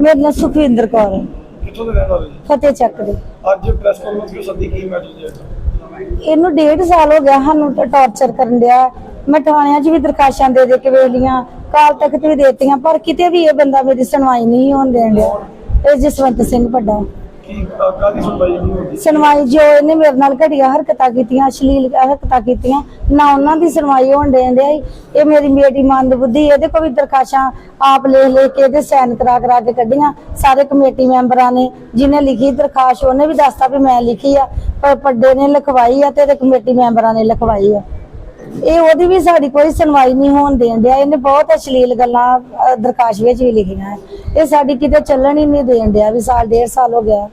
ਮੇਰਾ ਨਾਮ ਸੁਖਵਿੰਦਰ ਕੌਰ ਹੈ। ਕਿੱਥੋਂ ਦੇ ਰਹਿਣ ਵਾਲੇ ਜੀ? ਫਤਿਹ ਚੱਕ ਦੇ। ਅੱਜ ਪ੍ਰੈਸ ਕਾਨਫਰੰਸ ਕਿਉਂ ਸੱਦੀ ਕੀ ਮੈਟਰ ਜੀ? ਇਹਨੂੰ ਡੇਢ ਸਾਲ ਹੋ ਗਿਆ ਸਾਨੂੰ ਟਾਰਚਰ ਕਰਨ ਡਿਆ। ਮੈਂ ਥਾਣਿਆਂ 'ਚ ਵੀ ਦਰਖਾਸ਼ਾਂ ਦੇ ਦੇ ਕੇ ਵੇਖ ਲੀਆਂ ਕਾਲ ਤੱਕ ਵੀ ਦੇਤੀਆਂ ਪਰ ਕਿਤੇ ਵੀ ਇਹ ਬੰਦਾ ਮੇਰੀ ਸੁਣਵਾਈ ਨਹੀਂ ਹੋਣ ਦੇਣ ਡਿਆ। ਇਹ ਜਸਵੰਤ ਸਿੰਘ ਵੱਡਾ ਕੀ ਕਾਦੀ ਸੁਣਵਾਈ ਨਹੀਂ ਹੁੰਦੀ? ਸੁਣਵਾਈ ਜੋ ਇਹਨੇ ਮੇਰੇ ਨਾਲ ਘਟੀਆ ਹਰਕਤਾਂ ਕੀਤੀਆਂ ਅਸ਼ਲੀਲ ਹਰਕਤਾਂ ਕੀਤੀਆਂ ਨਾ ਉਹਨਾਂ ਦੀ ਸੁਣਵਾਈ ਹੋਣ ਦੇਣ ਡਿਆ ਇਹ ਮੇਰੀ ਬੇਟੀ ਮੰਦ ਬੁੱਧੀ ਇਹਦੇ ਕੋਲ ਵੀ ਦਰਖਾਸ਼ਾਂ ਆਪ ਲੈ ਲੈ ਕੇ ਇਹਦੇ ਸਾਈਨ ਕਰਾ ਕਰਾ ਕੇ ਕੱਢੀਆਂ। ਸਾਰੇ ਕਮੇਟੀ ਮੈਂਬਰਾਂ ਨੇ ਜਿਹਨੇ ਲਿਖੀ ਦਰਖਾਸ਼ ਉਹਨੇ ਵੀ ਦੱਸਤਾ ਵੀ ਮੈਂ ਲਿਖੀ ਆ ਪਰ ਪੱਡੇ ਨੇ ਲਿਖਵਾਈ ਆ ਤੇ ਇਹਦੇ ਕਮੇਟੀ ਮੈਂਬਰਾਂ ਨੇ ਲਿਖਵਾਈ ਆ। ਇਹ ਉਹਦੀ ਵੀ ਸਾਡੀ ਕੋਈ ਸੁਣਵਾਈ ਨਹੀਂ ਹੋਣ ਦੇਣ ਡਿਆ ਇਹਨੇ ਬਹੁਤ ਅਸ਼ਲੀਲ ਗੱਲਾਂ ਅਹ, ਦਰਖਾਸ਼ ਵਿੱਚ ਵੀ ਲਿਖੀਆਂ ਇਹ ਸਾਡੀ ਕਿਤੇ ਚੱਲਣ ਹੀ ਨਹੀਂ ਦੇਣ ਡਿਆ ਵੀ ਸਾਲ ਡੇਢ ਸਾਲ ਹੋ ਗਿਆ।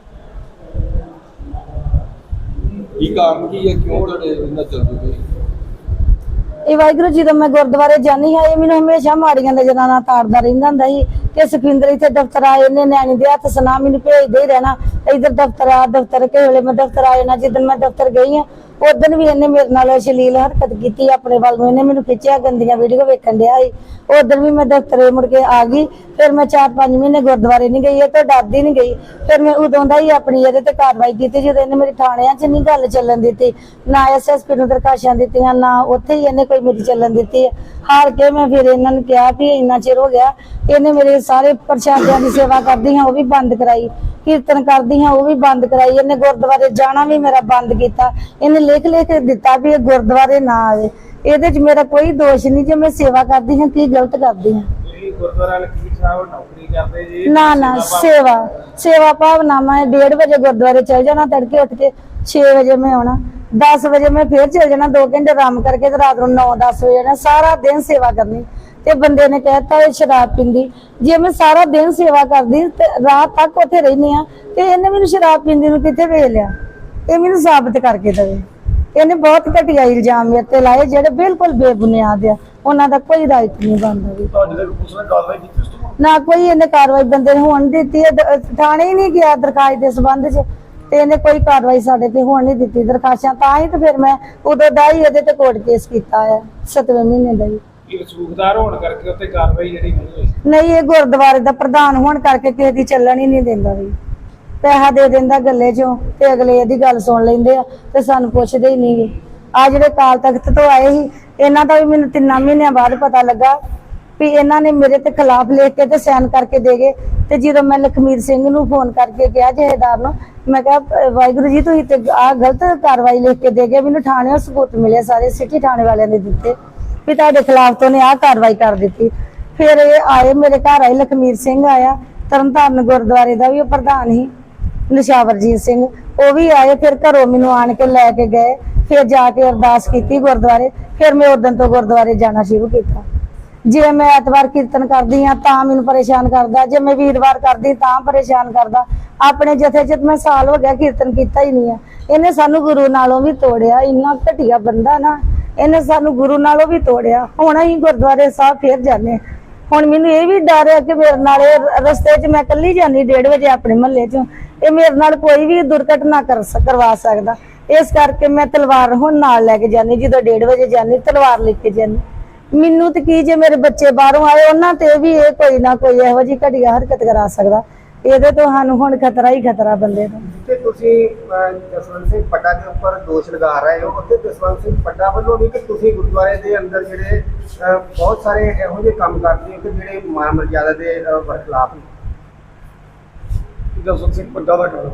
ਕੀ ਕਾਰਨ ਕੀ ਹੈ? ਕਿਉਂ ਤੁਹਾਡੇ ਇਹਨਾਂ ਚੱਲਦੇ ਪਏ? ਇਹ ਵਾਹਿਗੁਰੂ ਜੀ ਦਾ ਮੈਂ ਗੁਰਦੁਆਰੇ ਜਾਣੀ ਹਾਂ ਇਹ ਮੈਨੂੰ ਹਮੇਸ਼ਾ ਮਾੜੀਆਂ ਨਜ਼ਰਾਂ ਨਾਲ ਤਾੜਦਾ ਰਹਿੰਦਾ ਹੁੰਦਾ ਸੀ ਕਿ ਸੁਖਿੰਦਰ ਇੱਥੇ ਦਫ਼ਤਰ ਆਏ ਨੇ ਨਿਆਣੀ ਦੇ ਹੱਥ ਸੁਨਾ ਮੈਨੂੰ ਭੇਜਦੇ ਹੀ ਰਹਿਣਾ। ਇਧਰ ਦਫ਼ਤਰ ਆ ਦਫ਼ਤਰ ਕੇ ਵੇਲੇ ਮੈਂ ਦਫ਼ਤਰ ਆਏ ਨਾ ਜਿੱਦਣ ਮੈਂ ਦਫ਼ਤਰ ਗਈ ਆ ਉਦੋਂ ਵੀ ਇਹਨੇ ਮੇਰੇ ਨਾਲ ਅਸ਼ਲੀਲ ਹਰਕਤ ਕੀਤੀ, ਆਪਣੇ ਵੱਲ ਨੂੰ ਇਹਨੇ ਮੈਨੂੰ ਖਿੱਚਿਆ, ਗੰਦੀਆਂ ਵੀਡੀਓ ਵੇਖਣ ਡਿਆ ਸੀ। ਉਦੋਂ ਵੀ ਮੈਂ ਦਫ਼ਤਰੇ ਮੁੜ ਕੇ ਆ ਗਈ, ਫਿਰ ਮੈਂ 4-5 ਮਹੀਨੇ ਗੁਰਦੁਆਰੇ ਨਹੀਂ ਗਈ, ਇਹ ਤਾਂ ਡਰਦੀ ਨਹੀਂ ਗਈ। ਫਿਰ ਮੈਂ ਉਦੋਂ ਦਾ ਹੀ ਆਪਣੀ ਇਹਦੇ ਤੇ ਕਾਰਵਾਈ ਕੀਤੀ, ਜਦੋਂ ਇਹਨੇ ਮੇਰੀ ਥਾਣਿਆਂ 'ਚ ਨਹੀਂ ਗੱਲ ਚੱਲਣ ਦਿੱਤੀ, ਨਾ ਐਸਐਸਪੀ ਨੂੰ ਦਰਖਾਸ਼ਾਂ ਦਿੱਤੀਆਂ, ਨਾ ਉੱਥੇ ਹੀ ਇਹਨੇ ਕੋਈ ਮੇਰੀ ਚੱਲਣ ਦਿੱਤੀ ਹਾਰ ਕੇ ਮੈਂ ਫਿਰ ਇਹਨਾਂ ਨੂੰ ਕਿਹਾ ਵੀ ਇੰਨਾ ਚਿਰ ਹੋ ਗਿਆ, ਇਹਨੇ ਮੇਰੇ ਸਾਰੇ ਪ੍ਰਸ਼ਾਦਿਆਂ ਦੀ ਸੇਵਾ ਕਰਦੀ ਹਾਂ, ਉਹ ਵੀ ਬੰਦ ਕਰਾਈ। ਕੀਰਤਨ ਕਰਦੀ ਹਾਂ ਉਹ ਵੀ ਬੰਦ ਕਰਾਈ। ਇਹਨੇ ਗੁਰਦੁਆਰੇ ਜਾਣਾ ਵੀ ਮੇਰਾ ਬੰਦ ਕੀਤਾ। ਇਹਨੇ ਲਿਖ ਲਿਖ ਕੇ ਦਿੱਤਾ ਵੀ ਇਹ ਗੁਰਦੁਆਰੇ ਨਾ ਆਵੇ। ਇਹਦੇ 'ਚ ਮੇਰਾ ਕੋਈ ਦੋਸ਼ ਨਹੀਂ ਜੇ ਮੈਂ ਸੇਵਾ ਕਰਦੀ ਹਾਂ ਕੀ ਗਲਤ ਕਰਦੀ ਹਾਂ। ਤੁਸੀਂ ਗੁਰਦੁਆਰਾ ਲਖੀਰ ਸਾਹਿਬ ਨੌਕਰੀ ਕਰਦੇ ਜੀ। ਨਾ ਨਾ ਸੇਵਾ ਸੇਵਾ। ਭਾਵਨਾਮਾ ਹੈ 1:30 ਵਜੇ ਗੁਰਦੁਆਰੇ ਚਲ ਜਾਣਾ ਤੜਕੇ ਉੱਠ ਕੇ 6 ਵਜੇ ਮੈਂ ਆਉਣਾ। 10 ਵਜੇ ਮੈਂ ਫੇਰ ਚਲ ਜਾਣਾ 2 ਘੰਟੇ ਆਰਾਮ ਕਰਕੇ ਤੇ ਰਾਤ ਨੂੰ 9-10 ਵਜੇ ਨਾ ਸਾਰਾ ਦਿਨ ਸੇਵਾ ਕਰਨੀ। ਤੇ ਬੰਦੇ ਨੇ ਕਹਿਤਾ ਇਹ ਸ਼ਰਾਬ ਪੀਂਦੀ। ਜੇ ਮੈਂ ਸਾਰਾ ਦਿਨ ਸੇਵਾ ਕਰਦੀ ਤੇ ਰਾਤ ਤੱਕ ਉੱਥੇ ਰਹਿੰਦੀ ਆ ਤੇ ਇਹਨੇ ਮੈਨੂੰ ਸ਼ਰਾਬ ਪੀਂਦੀ ਨੂੰ ਕਿੱਥੇ ਵੇਖ ਲਿਆ? ਇਹ ਮੈਨੂੰ ਸਾਬਤ ਕਰਕੇ ਦੇਵੇ। ਇਹਨੇ ਬਹੁਤ ਘਟੀਆ ਇਲਜ਼ਾਮ ਮੇਰੇ ਤੇ ਲਾਏ ਜਿਹੜੇ ਬਿਲਕੁਲ ਬੇਬੁਨਿਆਦ ਆ। ਉਹਨਾਂ ਦਾ ਕੋਈ ਰਾਈਟ ਨਹੀਂ ਬਣਦਾ ਵੀ ਨੇ ਕੋਈ ਇਹਨੇ ਕਾਰਵਾਈ ਬੰਦੇ ਨੇ ਹੋਣ ਦਿੱਤੀ ਹੈ। ਥਾਣੇ ਹੀ ਨਹੀਂ ਗਿਆ ਦਰਖਾਸਤ ਦੇ ਸੰਬੰਧ 'ਚ। ਤੇ ਇਹਨੇ ਕੋਈ ਕਾਰਵਾਈ ਸਾਡੇ ਤੇ ਹੋਣ ਨਹੀਂ ਦਿੱਤੀ ਦਰਖਾਸ਼ਾਂ ਤਾਂ ਹੀ ਤੇ ਫਿਰ ਮੈਂ ਉਦੋਂ ਦਾ ਹੀ ਇਹਦੇ ਤੇ ਕੋਰਟ ਕੇਸ ਕੀਤਾ ਹੈ 7ਵੇਂ ਮਹੀਨੇ ਦਾ ਹੀ। ਕੀ ਰਸੂਖਦਾਰ ਹੋਣ ਕਰਕੇ ਉੱਤੇ ਕਾਰਵਾਈ ਜਿਹੜੀ ਨਹੀਂ ਹੋਈ। ਨਹੀਂ, ਇਹ ਗੁਰਦੁਆਰੇ ਦਾ ਪ੍ਰਧਾਨ ਹੋਣ ਕਰਕੇ ਕਿਸੇ ਦੀ ਚੱਲਣ ਹੀ ਨਹੀਂ ਦਿੰਦਾ ਵੀ। ਪੈਸਾ ਦੇ ਦਿੰਦਾ ਗੱਲੇ 'ਚੋਂ ਤੇ ਅਗਲੇ ਇਹਦੀ ਗੱਲ ਸੁਣ ਲੈਂਦੇ ਆ ਤੇ ਸਾਨੂੰ ਪੁੱਛਦੇ ਹੀ ਨਹੀਂਗੇ ਆ ਜਿਹੜੇ ਕਾਲ ਤਖਤ ਤੋਂ ਆਏ ਸੀ, ਇਹਨਾਂ ਦਾ ਵੀ ਮੈਨੂੰ ਤਿੰਨਾਂ ਮਹੀਨਿਆਂ ਬਾਅਦ ਪਤਾ ਲੱਗਾ ਵੀ ਇਹਨਾਂ ਨੇ ਮੇਰੇ ਤੇ ਖਿਲਾਫ ਲਿਖ ਕੇ ਤੇ ਸਾਈਨ ਕਰਕੇ ਦੇ ਗਏ। ਤੇ ਜਦੋਂ ਮੈਂ ਲਖਮੀਰ ਸਿੰਘ ਨੂੰ ਫੋਨ ਕਰਕੇ ਕਿਹਾ ਜਹੇਦਾਰ ਨੂੰ, ਮੈਂ ਕਿਹਾ ਵਾਹਿਗੁਰੂ ਜੀ, ਤੁਸੀਂ ਤੇ ਆ ਗਲਤ ਕਾਰਵਾਈ ਲਿਖ ਕੇ ਦੇ ਗਏ, ਮੈਨੂੰ ਥਾਣੇ ਸਬੂਤ ਮਿਲੇ ਸਾਰੇ ਸਿਟੀ ਥਾਣੇ ਵਾਲਿਆਂ ਨੇ ਦਿੱਤੇ। ਵੀ ਤੁਹਾਡੇ ਖਿਲਾਫ ਤੋਂ ਨੇ ਆ ਕਾਰਵਾਈ ਕਰ ਦਿੱਤੀ। ਫਿਰ ਇਹ ਆਏ, ਮੇਰੇ ਘਰ ਆਏ, ਲਖਮੀਰ ਸਿੰਘ ਆਇਆ, ਤਰਨਤਾਰਨ ਗੁਰਦੁਆਰੇ ਦਾ ਵੀ ਉਹ ਪ੍ਰਧਾਨ ਸੀ, ਨਿਸ਼ਾਵਰਜੀਤ ਸਿੰਘ। ਉਹ ਵੀ ਆਏ, ਫਿਰ ਘਰੋਂ ਮੈਨੂੰ ਆਣ ਕੇ ਲੈ ਕੇ ਗਏ, ਫਿਰ ਜਾ ਕੇ ਅਰਦਾਸ ਕੀਤੀ ਗੁਰਦੁਆਰੇ, ਫਿਰ ਮੈਂ ਉਦੋਂ ਤੋਂ ਗੁਰਦੁਆਰੇ ਜਾਣਾ ਸ਼ੁਰੂ ਕੀਤਾ। ਜੇ ਮੈਂ ਐਤਵਾਰ ਕੀਰਤਨ ਕਰਦੀ ਆ ਤਾਂ ਮੈਨੂੰ ਪਰੇਸ਼ਾਨ ਕਰਦਾ। ਜੇ ਮੈਂ ਵੀਰਵਾਰ ਕਰਦੀ, ਤਾਂ ਪਰੇਸ਼ਾਨ ਕਰਦਾ। ਆਪਣੇ ਜਥੇ ਜਤ ਮੈਂ ਸਾਲ ਹੋ ਗਿਆ ਕੀਰਤਨ ਕੀਤਾ ਹੀ ਨਹੀਂ ਆ। ਇਹਨੇ ਸਾਨੂੰ ਗੁਰੂ ਨਾਲੋਂ ਵੀ ਤੋੜਿਆ। ਇੰਨਾ ਘਟੀਆ ਬੰਦਾ ਨਾ। ਇਹਨੇ ਸਾਨੂੰ ਗੁਰੂ ਨਾਲੋਂ ਵੀ ਤੋੜਿਆ। ਹੁਣ ਅਸੀਂ ਗੁਰਦੁਆਰੇ ਸਾਹਿਬ ਫੇਰ ਜਾਂਦੇ ਹੁਣ ਮੈਨੂੰ ਇਹ ਵੀ ਡਰ ਹੈ ਕਿ ਮੇਰੇ ਨਾਲ ਰਸਤੇ 'ਚ ਮੈਂ ਇਕੱਲੀ ਜਾਂਦੀ 1:30 ਵਜੇ ਆਪਣੇ ਮਹੱਲੇ ਚ। ਇਹ ਮੇਰੇ ਨਾਲ ਕੋਈ ਵੀ ਦੁਰਘਟਨਾ ਕਰ ਕਰਵਾ ਸਕਦਾ। ਇਸ ਕਰਕੇ ਮੈਂ ਤਲਵਾਰ ਹੁਣ ਨਾਲ ਲੈ ਕੇ ਜਾਂਦੀ, ਜਦੋਂ 1:30 ਵਜੇ ਜਾਂਦੀ, ਤਲਵਾਰ ਲੈ ਕੇ ਜਾਂਦੀ। ਮੈਨੂੰ ਤੇ ਕੀ ਜੇ ਮੇਰੇ ਬੱਚੇ ਬਾਹਰੋਂ ਆਏ, ਉਹਨਾਂ ਤੇ ਵੀ ਇਹ ਕੋਈ ਨਾ ਕੋਈ ਇਹੋ ਜਿਹੀ ਘਟੀਆ ਹਰਕਤ ਕਰਾ ਸਕਦਾ। ਇਹਦੇ ਤੋਂ ਸਾਨੂੰ ਹੁਣ ਖਤਰਾ ਹੀ ਖਤਰਾ ਬੰਦੇ ਤੋਂ। ਤੇ ਤੁਸੀਂ ਜਸਵੰਤ ਸਿੰਘ ਪੱਡਾ ਦੇ ਉੱਪਰ ਦੋਸ਼ ਲਗਾ ਰਹੇ ਹੋ। ਉੱਥੇ ਜਸਵੰਤ ਸਿੰਘ ਪੱਡਾ ਵੱਲੋਂ ਵੀ ਕਿ ਤੁਸੀਂ ਗੁਰਦੁਆਰੇ ਦੇ ਅੰਦਰ ਜਿਹੜੇ ਬਹੁਤ ਸਾਰੇ ਇਹੋ ਜਿਹੇ ਕੰਮ ਕਰਦੇ ਹੋ ਕਿ ਜਿਹੜੇ ਮਾਨ ਮਰਜ਼ਾਦਾ ਦੇ ਬਰਖਲਾਫ ਨੇ। ਜਸਵੰਤ ਸਿੰਘ ਪੱਡਾ ਦਾ ਕਹਿਣਾ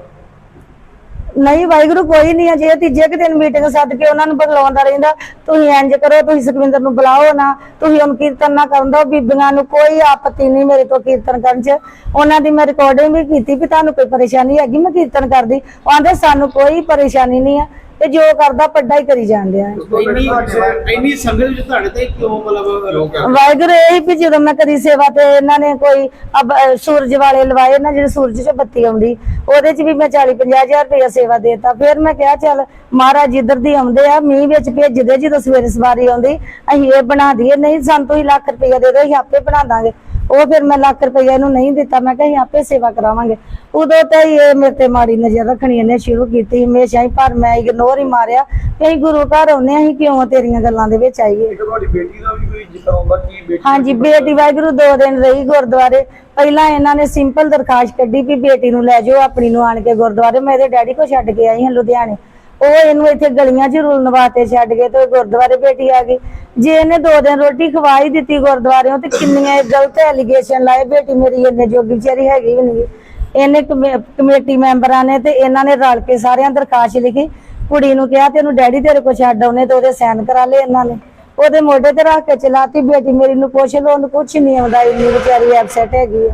ਨਹੀਂ ਵਾਹਿਗੁਰੂ, ਕੋਈ ਨਹੀਂ ਹੈ ਜੇ ਤੀਜੇ ਕੁ ਦਿਨ ਮੀਟਿੰਗ ਸੱਦ ਕੇ ਉਹਨਾਂ ਨੂੰ ਬੁਲਾਉਂਦਾ ਰਹਿੰਦਾ, ਤੁਸੀਂ ਇੰਜ ਕਰੋ, ਤੁਸੀਂ ਸੁਖਵਿੰਦਰ ਨੂੰ ਬੁਲਾਓ ਨਾ, ਤੁਸੀਂ ਉਹਨੂੰ ਕੀਰਤਨ ਨਾ ਕਰਨ ਦਿਓ, ਬੀਬੀਆਂ ਨੂੰ ਕੋਈ ਆਪਤੀ ਨਹੀਂ ਮੇਰੇ ਤੋਂ ਕੀਰਤਨ ਕਰਨ 'ਚ। ਉਹਨਾਂ ਦੀ ਮੈਂ ਰਿਕਾਰਡਿੰਗ ਵੀ ਕੀਤੀ ਵੀ ਤੁਹਾਨੂੰ ਕੋਈ ਪਰੇਸ਼ਾਨੀ ਹੈਗੀ, ਮੈਂ ਕੀਰਤਨ ਕਰਦੀ। ਉਹ ਆਂਦੇ, ਸਾਨੂੰ ਕੋਈ ਪਰੇਸ਼ਾਨੀ ਨਹੀਂ ਹੈ ਤੇ ਜੋ ਕਰਦਾ ਪੱਡਾ ਹੀ ਕਰੀ ਜਾਂਦੇ ਆ। ਇੰਨੀ ਇੰਨੀ ਸੰਗਤ ਵਿੱਚ ਤੁਹਾਡੇ ਤੇ ਕਿਉਂ ਮਤਲਬ ਲੋਕ ਵਾਹਿਗੁਰੂ ਇਹ ਵੀ ਜਦੋਂ ਮੈਂ ਕਦੀ ਸੇਵਾ ਤੇ ਇਹਨਾਂ ਨੇ ਕੋਈ ਸੂਰਜ ਵਾਲੇ ਲਵਾਏ ਨਾ ਜਿਹੜੇ ਸੂਰਜ 'ਚ ਬੱਤੀ ਆਉਂਦੀ ਉਹਦੇ 'ਚ ਵੀ ਮੈਂ 40 ਹਜ਼ਾਰ ਰੁਪਇਆ ਸੇਵਾ ਦੇਤਾ। ਫਿਰ ਮੈਂ ਕਿਹਾ ਚੱਲ ਮਹਾਰਾਜ ਜਿੱਧਰ ਦੀ ਆਉਂਦੇ ਆ ਮੀਂਹ ਵਿੱਚ ਭੇਜਦੇ ਜਦੋਂ ਸਵੇਰੇ ਸਵਾਰੀ ਆਉਂਦੀ ਅਸੀਂ ਇਹ ਬਣਾ ਦਈਏ ਨਹੀਂ ਸਾਨੂੰ ਤੁਸੀਂ ਲੱਖ ਰੁਪਇਆ ਦੇ ਦਿਓ ਅਸੀਂ ਆਪੇ ਬਣਾ ਦਾਂਗੇ। ਉਹ ਫਿਰ ਮੈਂ ਲੱਖ ਰੁਪਈਆ ਇਹਨੂੰ ਨਹੀਂ ਦਿੱਤਾ ਮੈਂ ਕਿਹਾ ਅਸੀਂ ਆਪੇ ਸੇਵਾ ਕਰਾਵਾਂਗੇ। ਉਦੋਂ ਤੇ ਹੀ ਇਹ ਮੇਰੇ ਤੇ ਮਾੜੀ ਨਜ਼ਰ ਰੱਖਣੀ ਇਹਨੇ ਸ਼ੁਰੂ ਕੀਤੀ। ਹਮੇਸ਼ਾ ਹੀ ਪਰ ਮੈਂ ਇਗਨੋਰ ਹੀ ਮਾਰਿਆ ਕਿ ਅਸੀਂ ਗੁਰੂ ਘਰ ਆਉਂਦੇ ਹਾਂ ਅਸੀਂ ਕਿਉਂ ਤੇਰੀਆਂ ਗੱਲਾਂ ਦੇ ਵਿੱਚ ਆਈਏ? ਇੱਕ ਤੁਹਾਡੀ ਬੇਟੀ ਦਾ ਵੀ ਕੋਈ ਜ਼ਿਕਰ ਆਉਂਦਾ ਕਿ ਬੇਟੀ ਹਾਂਜੀ ਬੇਟੀ ਵਾਹਿਗੁਰੂ ਦੋ ਦਿਨ ਰਹੀ ਗੁਰਦੁਆਰੇ। ਪਹਿਲਾਂ ਇਹਨਾਂ ਨੇ ਸਿੰਪਲ ਦਰਖਾਸਤ ਕੱਢੀ ਵੀ ਬੇਟੀ ਨੂੰ ਲੈ ਜਾਓ ਆਪਣੀ ਨੂੰ ਆਣ ਕੇ ਗੁਰਦੁਆਰੇ। ਮੈਂ ਇਹਦੇ ਡੈਡੀ ਕੋ ਛੱਡ ਕੇ ਆਈ ਹਾਂ ਲੁਧਿਆਣੇ। ਉਹ ਇਹਨੂੰ ਇੱਥੇ ਗਲੀਆਂ 'ਚ ਰੁਲਣ ਵਾਸਤੇ ਛੱਡ ਗਏ ਤੇ ਗੁਰਦੁਆਰੇ ਬੇਟੀ ਆ ਗਈ। ਜੇ ਇਹਨੇ ਦੋ ਦਿਨ ਰੋਟੀ ਖਵਾ ਹੀ ਦਿੱਤੀ ਗੁਰਦੁਆਰਿਓਂ ਤੇ ਕਿੰਨੀਆਂ ਗਲਤ ਐਲੀਗੇਸ਼ਨ ਲਾਏ ਬੇਟੀ ਮੇਰੀ ਇੰਨੇ ਜੋਗੀ ਵਿਚਾਰੀ ਹੈਗੀ ਵੀ ਨਹੀਂ। ਇਹਨੇ ਕਮੇਟੀ ਮੈਂਬਰਾਂ ਨੇ ਤੇ ਇਹਨਾਂ ਨੇ ਰਲ ਕੇ ਸਾਰਿਆਂ ਦਰਖਾਸਤ ਲਿਖੀ। ਕੁੜੀ ਨੂੰ ਕਿਹਾ ਤੇ ਇਹਨੂੰ ਡੈਡੀ ਤੇਰੇ ਕੋਲ ਛੱਡ ਆਉਨੇ ਤੇ ਉਹਦੇ ਸਾਈਨ ਕਰਾ ਲਏ ਇਹਨਾਂ ਨੇ। ਉਹਦੇ ਮੋਢੇ ਤੇ ਰੱਖ ਕੇ ਚਲਾਤੀ ਬੇਟੀ ਮੇਰੀ ਨੂੰ ਪੁੱਛ ਲੋ ਉਹਨੂੰ ਕੁਛ ਨਹੀਂ ਆਉਂਦਾ, ਇੰਨੀ ਵਿਚਾਰੀ ਐਪਸੈਟ ਹੈਗੀ ਆ।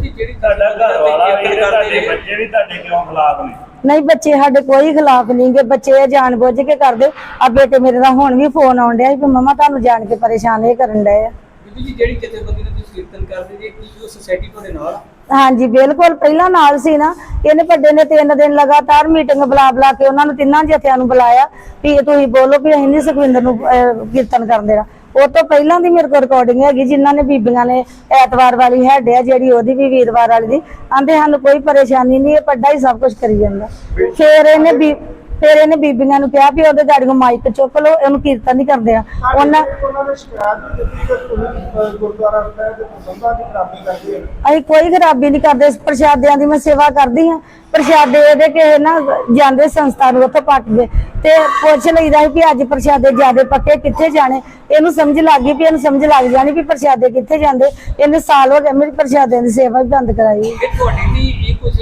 ਜਿਹੜੀ ਤੁਹਾਡਾ ਘਰ ਵਾਲਾ ਵੀ ਤੁਹਾਡੇ ਬੱਚੇ ਵੀ ਤੁਹਾਡੇ ਕਿਉਂ ਖਿਲਾਫ ਨੇ? ਨਹੀਂ ਬੱਚੇ ਸਾਡੇ ਕੋਈ ਖਿਲਾਫ ਨਹੀਂਗੇ ਬੱਚੇ ਇਹ ਜਾਣ ਬੁੱਝ ਕੇ ਕਰਦੇ। ਆ ਬੇਟੇ ਮੇਰੇ ਦਾ ਹੁਣ ਵੀ ਫੋਨ ਆਉਣ ਡਿਆ ਵੀ ਮਮਾ ਤੁਹਾਨੂੰ ਜਾਣ ਕੇ ਪਰੇਸ਼ਾਨ ਇਹ ਕਰਨ ਡਏ ਆ। ਬੀਬੀ ਜੀ ਜਿਹੜੀ ਜਥੇਬੰਦੀ ਨਾਲ ਤੁਸੀਂ ਕੀਰਤਨ ਕਰਦੇ ਜੀ ਕੀ ਉਹ ਸੁਸਾਇਟੀ ਤੁਹਾਡੇ ਨਾਲ? ਆ? ਹਾਂਜੀ ਬਿਲਕੁਲ ਪਹਿਲਾਂ ਨਾਲ ਸੀ ਨਾ। ਇਹਨੇ ਵੱਡੇ ਨੇ ਤਿੰਨ ਦਿਨ ਲਗਾਤਾਰ ਮੀਟਿੰਗ ਬੁਲਾ ਬੁਲਾ ਕੇ ਉਹਨਾਂ ਨੂੰ ਤਿੰਨਾਂ ਜਥਿਆਂ ਨੂੰ ਬੁਲਾਇਆ ਵੀ ਇਹ ਤੁਸੀਂ ਬੋਲੋ ਵੀ ਅਸੀਂ ਨਹੀਂ ਸੁਖਵਿੰਦਰ ਨੂੰ ਅਹ, ਕੀਰਤਨ ਕਰਨ ਦੇਣਾ। ਉਹ ਤੋਂ ਪਹਿਲਾਂ ਦੀ ਮੇਰੇ ਕੋਲ ਰਿਕਾਰਡਿੰਗ ਹੈਗੀ ਜਿਨ੍ਹਾਂ ਨੇ ਬੀਬੀਆਂ ਨੇ ਐਤਵਾਰ ਵਾਲੀ ਹੈਡ ਆ ਜਿਹੜੀ ਉਹਦੀ ਵੀ ਵੀਰਵਾਰ ਵਾਲੀ ਦੀ। ਆਂਦੇ ਸਾਨੂੰ ਕੋਈ ਪਰੇਸ਼ਾਨੀ ਨਹੀਂ ਇਹ ਪੱਡਾ ਹੀ ਸਭ ਕੁਝ ਕਰੀ ਜਾਂਦਾ। ਫਿਰ ਇਹਨੇ ਵੀ ਫਿਰ ਇਹਨੇ ਬੀਬੀਆਂ ਨੂੰ ਕਿਹਾ ਵੀ ਉਹਦੇ ਗਾੜੀਆਂ ਮਾਈਕ ਚੁੱਕ ਲਓ ਇਹਨੂੰ ਕੀਰਤਨ ਨਹੀਂ ਕਰਦੇ ਆ। ਉਹਨਾਂ ਉਹਨਾਂ ਨੇ ਸ਼ਿਕਾਇਤ ਵੀ ਦਿੱਤੀ ਕਿ ਤੁਸੀਂ ਗੁਰਦੁਆਰਾ ਸਾਹਿਬ ਦੇ ਪ੍ਰਬੰਧਾਂ ਦੀ ਖਰਾਬੀ ਕਰਦੇ ਹੋ ਅਸੀਂ ਕੋਈ ਖਰਾਬੀ ਨਹੀਂ ਕਰਦੇ ਪ੍ਰਸ਼ਾਦਿਆਂ ਦੀ ਮੈਂ ਸੇਵਾ ਕਰਦੀ ਹਾਂ। ਪ੍ਰਸ਼ਾਦੇ ਇਹਦੇ ਕਿਸੇ ਨਾ ਜਾਂਦੇ ਸੰਸਥਾ ਨੂੰ ਉੱਥੋਂ ਪੱਟ ਗਏ ਤੇ ਪੁੱਛ ਲਈਦਾ ਸੀ ਵੀ ਅੱਜ ਪ੍ਰਸ਼ਾਦੇ ਜਿਆਦੇ ਪੱਕੇ ਕਿੱਥੇ ਜਾਣੇ? ਇਹਨੂੰ ਸਮਝ ਲੱਗ ਗਈ ਵੀ ਇਹਨੂੰ ਸਮਝ ਲੱਗ ਜਾਣੀ ਵੀ ਪ੍ਰਸ਼ਾਦੇ ਕਿੱਥੇ ਜਾਂਦੇ। ਇਹਨੇ ਸਾਲ ਹੋ ਗਿਆ ਮੇਰੀ ਪ੍ਰਸ਼ਾਦਿਆਂ ਦੀ ਸੇਵਾ ਵੀ ਬੰਦ ਕਰਾਈ। ਇਹ ਤੁਹਾਡੀ ਵੀ ਇਹ ਕੁਝ